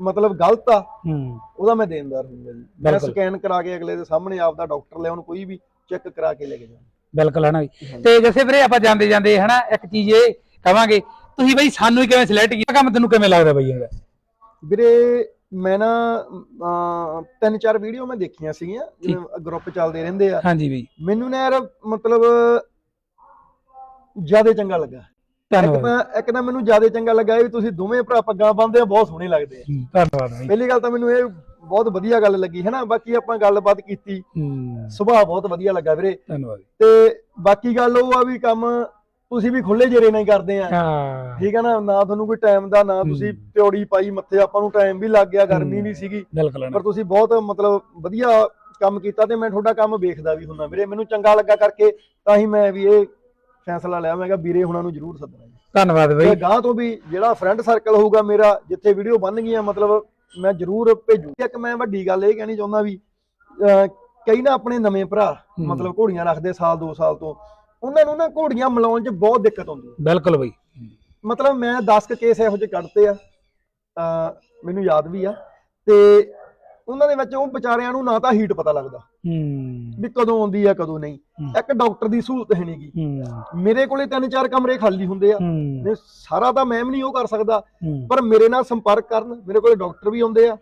A: ਮਤਲਬ ਗਲਤ ਆ
B: ਹੂੰ।
A: ਉਹਦਾ ਮੈਂ ਦੇਣਦਾਰ ਹੁੰਦਾ ਜੀ। ਮੈਂ। ਸਕੈਨ ਕਰਾ ਕੇ ਅਗਲੇ ਦੇ ਸਾਹਮਣੇ ਆਪਦਾ ਡਾਕਟਰ ਲਿਆਉਣ ਕੋਈ ਵੀ ਚੈੱਕ ਕਰਾ ਕੇ ਲੈ ਕੇ ਜਾਣਾ
B: ਬਿਲਕੁਲ ਹੈ ਨਾ ਬਈ। ਤੇ ਜੈਸੇ ਵੀਰੇ ਆਪਾਂ ਜਾਂਦੇ ਜਾਂਦੇ ਹਨਾ ਇੱਕ ਚੀਜ਼ ਇਹ ਕਵਾਂਗੇ ਤੁਸੀਂ ਬਈ ਸਾਨੂੰ ਹੀ ਕਿਵੇਂ ਸਿਲੈਕਟ ਕੀਤਾ ਕੰਮ ਤੈਨੂੰ ਕਿਵੇਂ ਲੱਗਦਾ ਬਈ ਇਹਦਾ?
A: ਵੀਰੇ ਮੈਂ ਨਾ ਅਮ, ਤਿੰਨ ਚਾਰ ਵੀਡੀਓ ਮੈਂ ਦੇਖੀਆਂ ਸੀਗੀਆਂ ਜਿਵੇਂ ਗਰੁੱਪ ਚੱਲਦੇ ਰਹਿੰਦੇ ਆ।
B: ਹਾਂਜੀ ਬਈ।
A: ਮੈਨੂੰ ਨਾ ਯਾਰ ਮਤਲਬ ਜ਼ਿਆਦਾ ਚੰਗਾ ਲੱਗਾ। ਇੱਕ
B: ਧੰਨਵਾਦ।
A: ਤਾਂ ਇੱਕ ਤਾਂ ਮੈਨੂੰ ਜ਼ਿਆਦਾ ਚੰਗਾ ਲੱਗਾ ਇਹ ਵੀ ਤੁਸੀਂ ਦੋਵੇਂ ਭਰਾ ਪੱਗਾਂ ਬੰਨਦੇ ਆ ਬਹੁਤ ਸੋਹਣੇ ਲੱਗਦੇ ਆ।
B: ਹੂੰ, ਧੰਨਵਾਦ ਬਈ।
A: ਪਹਿਲੀ ਗੱਲ ਤਾਂ ਮੈਨੂੰ ਇਹ ਬਹੁਤ ਵਧੀਆ ਗੱਲ ਲੱਗੀ ਹੈ ਨਾ ਬਾਕੀ ਆਪਾਂ ਗੱਲਬਾਤ ਕੀਤੀ।
B: ਹੂੰ।
A: ਸੁਭਾਅ ਬਹੁਤ ਵਧੀਆ ਲੱਗਾ ਵੀਰੇ।
B: ਧੰਨਵਾਦ।
A: ਤੇ ਬਾਕੀ ਗੱਲ ਉਹ ਆ ਵੀ ਕੰਮ ਤੁਸੀਂ ਵੀ ਖੁੱਲੇ ਜਰੇ ਨਾਲ ਹੀ ਕਰਦੇ ਆ।
B: ਹਾਂ।
A: ਠੀਕ ਹੈ ਨਾ ਨਾ ਤੁਹਾਨੂੰ ਕੋਈ ਟਾਈਮ ਦਾ ਨਾ ਤੁਸੀਂ। ਪਿਉੜੀ ਪਾਈ ਮੱਥੇ ਆਪਾਂ ਨੂੰ ਟਾਈਮ ਵੀ ਲੱਗ ਗਿਆ ਗਰਮੀ। ਵੀ ਸੀਗੀ।
B: ਬਿਲਕੁਲ
A: ਪਰ ਤੁਸੀਂ ਬਹੁਤ ਮਤਲਬ ਵਧੀਆ ਕੰਮ ਕੀਤਾ ਤੇ ਮੈਂ ਤੁਹਾਡਾ ਕੰਮ ਵੇਖਦਾ ਵੀ ਹੁੰਨਾ ਵੀਰੇ ਮੈਨੂੰ ਚੰਗਾ ਲੱਗਾ ਕਰਕੇ ਤਾਂ ਹੀ ਮੈਂ ਵੀ ਇਹ ਫੈਸਲਾ ਲਿਆ। ਮੈਂ ਕਿਹਾ ਵੀਰੇ ਹੁਣਾਂ ਨੂੰ ਜ਼ਰੂਰ ਸੱਦਣਾ
B: ਧੰਨਵਾਦ
A: ਤੇ
B: ਬਈ
A: ਗਾਂ ਤੋਂ ਵੀ ਜਿਹੜਾ ਫਰੈਂਡ ਸਰਕਲ ਹੋਊਗਾ ਮੇਰਾ ਜਿੱਥੇ ਵੀਡੀਓ ਬਣ ਗਈਆਂ ਮਤਲਬ ਮੈਂ ਜ਼ਰੂਰ ਭੇਜੂ। ਇੱਕ ਮੈਂ ਵੱਡੀ ਗੱਲ ਇਹ ਕਹਿਣੀ ਚਾਹੁੰਦਾ ਵੀ ਕਈ ਨਾ ਆਪਣੇ ਨਵੇਂ ਭਰਾ। ਮਤਲਬ ਘੋੜੀਆਂ ਰੱਖਦੇ ਸਾਲ 2 ਸਾਲ ਤੋਂ। ਉਹਨਾਂ ਨੂੰ ਨਾ ਘੋੜੀਆਂ ਮਿਲਾਉਣ 'ਚ ਬਹੁਤ ਦਿੱਕਤ ਆਉਂਦੀ ਹੈ।
B: ਬਿਲਕੁਲ ਬਈ।
A: ਮਤਲਬ ਮੈਂ 10 ਕੁ ਕੇਸ ਇਹੋ ਜਿਹੇ ਕੱਢਤੇ ਆ ਤਾਂ ਮੈਨੂੰ ਯਾਦ ਵੀ ਆ ਤੇ ਉਹਨਾਂ ਦੇ ਵਿੱਚ ਉਹ ਵਿਚਾਰਿਆਂ ਨੂੰ ਨਾ ਤਾਂ ਹੀਟ ਪਤਾ ਲੱਗਦਾ
B: ਹੂੰ।
A: ਵੀ ਕਦੋਂ ਆਉਂਦੀ ਆ ਕਦੋਂ ਨਹੀਂ। ਇੱਕ ਡਾਕਟਰ ਦੀ ਸਹੂਲਤ ਹੈ ਨਹੀਂਗੀ ਮੇਰੇ ਕੋਲੇ ਤਿੰਨ ਚਾਰ ਕਮਰੇ ਖਾਲੀ ਹੁੰਦੇ ਆ। ਤੇ ਸਾਰਾ ਤਾਂ ਮੈਂ ਵੀ ਨਹੀਂ ਉਹ ਕਰ ਸਕਦਾ। ਪਰ ਮੇਰੇ ਨਾਲ ਸੰਪਰਕ ਕਰਨ ਮੇਰੇ ਕੋਲੇ ਡਾਕਟਰ ਵੀ ਆਉਂਦੇ ਆ।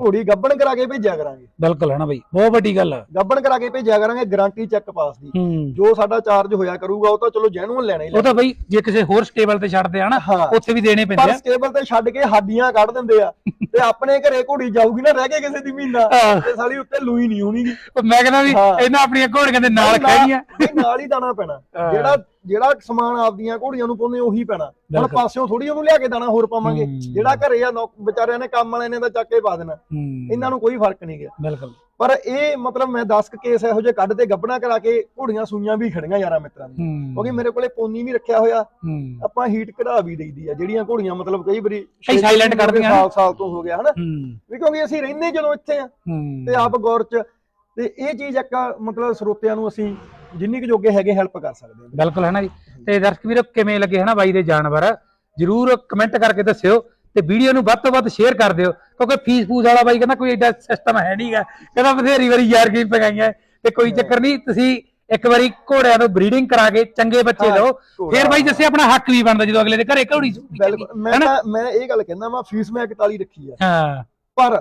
A: ਘੋੜੀ ਗੱਬਣ ਕਰਾ ਕੇ ਭੇਜਿਆ ਕਰਾਂਗੇ।
B: ਬਿਲਕੁਲ ਹੈ ਨਾ ਬਈ ਬਹੁਤ ਵੱਡੀ ਗੱਲ ਆ
A: ਗੱਬਣ ਕਰਾ ਕੇ ਭੇਜਿਆ ਕਰਾਂਗੇ ਗਾਰੰਟੀ ਚੈੱਕ ਪਾਸ ਦੀ। ਜੋ ਸਾਡਾ ਚਾਰਜ ਹੋਇਆ ਕਰੂਗਾ ਉਹ ਤਾਂ ਚਲੋ ਜੈਨੂਅਲ ਲੈਣਾ ਹੀ
B: ਉਹ ਤਾਂ ਬਈ ਜੇ ਕਿਸੇ ਹੋਰ ਸਟੇਬਲ ਤੇ ਛੱਡਦੇ ਆ ਨਾ ਉੱਥੇ ਵੀ ਦੇਣੇ ਪੈਂਦੇ
A: ਪਰ
B: ਆ।
A: ਸਟੇਬਲ ਤੇ ਛੱਡ ਕੇ ਹਾਡੀਆਂ ਕੱਢ ਦਿੰਦੇ ਆ। ਤੇ ਆਪਣੇ ਘਰੇ ਘੋੜੀ ਜਾਊਗੀ ਨਾ ਰਹਿ ਕੇ ਕਿਸੇ ਦੀ ਮਹੀਨਾ। ਤੇ ਸਾਲੀ ਉੱਤੇ ਲੂਈ ਨਹੀਂ ਹੋਣੀਗੀ
B: ਮੈਂ ਕਹਿੰਦਾ ਵੀ। ਇਹਨਾਂ ਆਪਣੀਆਂ ਘੋੜੀਆਂ ਦੇ ਨਾਲ ਖੜੀਆਂ
A: ਨਹੀਂ, ਨਾਲ ਹੀ ਦਾਣਾ ਪੈਣਾ।
B: ਹਾਂ।
A: ਜਿਹੜਾ ਜਿਹੜਾ ਸਮਾਨ ਆਪਦੀਆਂ ਘੋੜੀਆਂ ਨੂੰ ਪਾਉਂਦੇ ਉਹੀ ਪੈਣਾ। ਹੁਣ
B: ਬਿਲਕੁਲ।
A: ਪਾਸਿਓਂ ਥੋੜੀ ਉਹਨੂੰ ਲਿਆ ਕੇ ਦਾਣਾ ਹੋਰ ਪਾਵਾਂਗੇ।
B: ਹੂੰ।
A: ਜਿਹੜਾ ਘਰੇ ਆ ਵਿਚਾਰਿਆਂ ਨੇ ਕੰਮ ਵਾਲਿਆਂ ਨੇ ਤਾਂ ਚੱਕ ਕੇ ਪਾ ਦੇਣਾ। ਇਹਨਾਂ ਨੂੰ ਕੋਈ ਫ਼ਰਕ ਨਹੀਂ ਗਿਆ।
B: ਬਿਲਕੁਲ।
A: ਪਰ ਇਹ ਮਤਲਬ ਮੈਂ 10 ਕੁ ਕੇਸ ਇਹੋ ਜਿਹੇ ਕੱਢ ਤੇ ਗੱਬਣਾ ਕਰਾ ਕੇ ਘੋੜੀਆਂ ਸੂਈਆਂ ਵੀ ਖੜੀਆਂ ਯਾਰਾਂ ਮਿੱਤਰਾਂ ਦੀਆਂ।
B: ਹੂੰ।
A: ਕਿਉਂਕਿ ਮੇਰੇ ਕੋਲੇ ਪੋਨੀ ਵੀ ਰੱਖਿਆ ਹੋਇਆ।
B: ਹੂੰ।
A: ਆਪਾਂ ਹੀਟ ਕਢਾ ਵੀ ਦਈਦੀ ਆ। ਜਿਹੜੀਆਂ ਘੋੜੀਆਂ ਮਤਲਬ ਕਈ ਵਾਰੀ
B: ਕਈ silent
A: ਸਾਲ ਸਾਲ ਤੋਂ ਹੋ ਗਿਆ ਹਨਾ?
B: ਹੂੰ।
A: ਵੀ ਕਿਉਂਕਿ ਅਸੀਂ ਰਹਿੰਦੇ ਜਦੋਂ ਇੱਥੇ ਆ।
B: ਹੂੰ।
A: ਤੇ ਆਪ ਗੌਰ ਚ ਤੇ ਇਹ ਚੀਜ਼ ਇੱਕ ਮਤਲਬ ਸਰੋਤਿਆਂ ਨੂੰ ਅਸੀਂ ਜਿੰਨੀ ਕੁ ਜੋਗੇ ਹੈਗੇ ਹੈਲਪ ਕਰ ਸਕਦੇ ਹਾਂ।
B: ਬਿਲਕੁਲ ਹੈ ਨਾ ਜੀ। ਤੇ ਦਰਸ਼ਕ ਵੀਰੋ ਕਿਵੇਂ ਲੱਗੇ ਹਨਾ ਬਾਈ ਦੇ ਜਾਨਵਰ? ਜਰੂਰ ਕਮੈਂਟ ਕਰਕੇ ਦੱਸਿਓ ਤੇ ਵੀਡੀਓ ਨੂੰ ਵੱਧ ਤੋਂ ਵੱਧ ਸ਼ੇਅਰ ਕਰ ਦਿਓ ਕਿਉਂਕਿ ਫੀਸ ਫੂਸ ਵਾਲਾ ਬਾਈ ਕਹਿੰਦਾ ਕੋਈ ਐਡਾ ਸਿਸਟਮ ਹੈ ਨਹੀਂਗਾ ਕਹਿੰਦਾ ਬਥੇਰੀ ਵਾਰੀ ਯਾਰ ਕੀ ਪਗਾਈਆਂ ਤੇ ਕੋਈ ਚੱਕਰ ਨਹੀਂ ਤੁਸੀਂ ਇੱਕ ਵਾਰੀ ਘੋੜਿਆਂ ਤੋਂ ਬਰੀਡਿੰਗ ਕਰਾ ਕੇ ਚੰਗੇ ਬੱਚੇ ਲਓ। ਫਿਰ ਬਾਈ ਜੱਸੇ ਆਪਣਾ ਹੱਕ ਵੀ ਬਣਦਾ ਜਦੋਂ ਅਗਲੇ ਦੇ ਘਰੇ ਘੋੜੀ
A: ਬਿਲਕੁਲ। ਮੈਂ ਮੈਂ ਇਹ ਗੱਲ ਕਹਿੰਦਾ ਮੈਂ ਫੀਸ ਮੈਂ 41 ਰੱਖੀ ਆ।
B: ਹਾਂ।
A: ਪਰ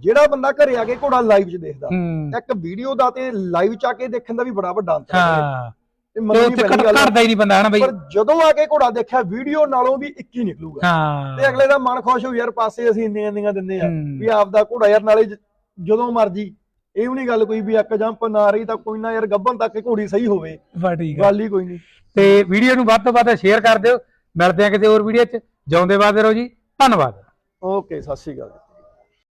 A: ਜਿਹੜਾ ਬੰਦਾ ਘਰੇ ਆ ਕੇ ਘੋੜਾ ਲਾਈਵ 'ਚ ਦੇਖਦਾ
B: ਹੂੰ।
A: ਇੱਕ ਵੀਡੀਓ ਦਾ ਤੇ ਲਾਈਵ 'ਚ ਆ ਕੇ ਦੇਖਣ ਦਾ ਵੀ ਬੜਾ ਵੱਡਾ ਅੰਤਰ ਹੈ।
B: ਹਾਂ।
A: ਇਹ
B: ਤੇ
A: ਮੰਨਣੀ
B: ਉੱਥੇ ਘਟ
A: ਗੱਲ।
B: ਘਟਦਾ ਹੀ ਨਹੀਂ ਬੰਦਾ ਹਨਾ ਬਾਈ।
A: ਪਰ ਜਦੋਂ ਆ ਕੇ ਘੋੜਾ ਦੇਖਿਆ ਵੀਡੀਓ ਨਾਲੋਂ ਵੀ ਇੱਕ ਹੀ ਨਿਕਲੂਗਾ।
B: ਹਾਂ।
A: ਤੇ ਅਗਲੇ ਦਾ ਮਨ ਖੁਸ਼ ਹੋ ਯਾਰ ਪਾਸੇ ਅਸੀਂ ਇੰਨੀਆਂ ਇੰਨੀਆਂ ਦਿੰਦੇ ਆ
B: ਹੂੰ।
A: ਵੀ ਆਪਦਾ ਘੋੜਾ ਯਾਰ ਨਾਲੇ ਜ- ਜਦੋਂ ਮਰਜ਼ੀ ਇਹ ਵੀ ਨਹੀਂ ਗੱਲ ਕੋਈ ਵੀ ਇੱਕ ਜੰਪ ਨਾ ਰਹੀ ਤਾਂ ਕੋਈ ਨਾ ਯਾਰ ਗੱਭਣ ਤੱਕ ਘੋੜੀ ਸਹੀ ਹੋਵੇ।
B: ਬਸ ਠੀਕ ਆ।
A: ਗੱਲ ਹੀ ਕੋਈ ਨਹੀਂ
B: ਤੇ ਵੀਡੀਓ ਨੂੰ ਵੱਧ ਤੋਂ ਵੱਧ ਸ਼ੇਅਰ ਕਰ ਦਿਓ। ਮਿਲਦੇ ਆ ਕਿਸੇ ਹੋਰ ਵੀਡੀਓ 'ਚ। ਜਿਉਂਦੇ ਵਾਦੇ ਰਹੋ ਜੀ। ਧੰਨਵਾਦ।
A: ਓਕੇ ਸਤਿ ਸ਼੍ਰੀ ਅਕਾਲ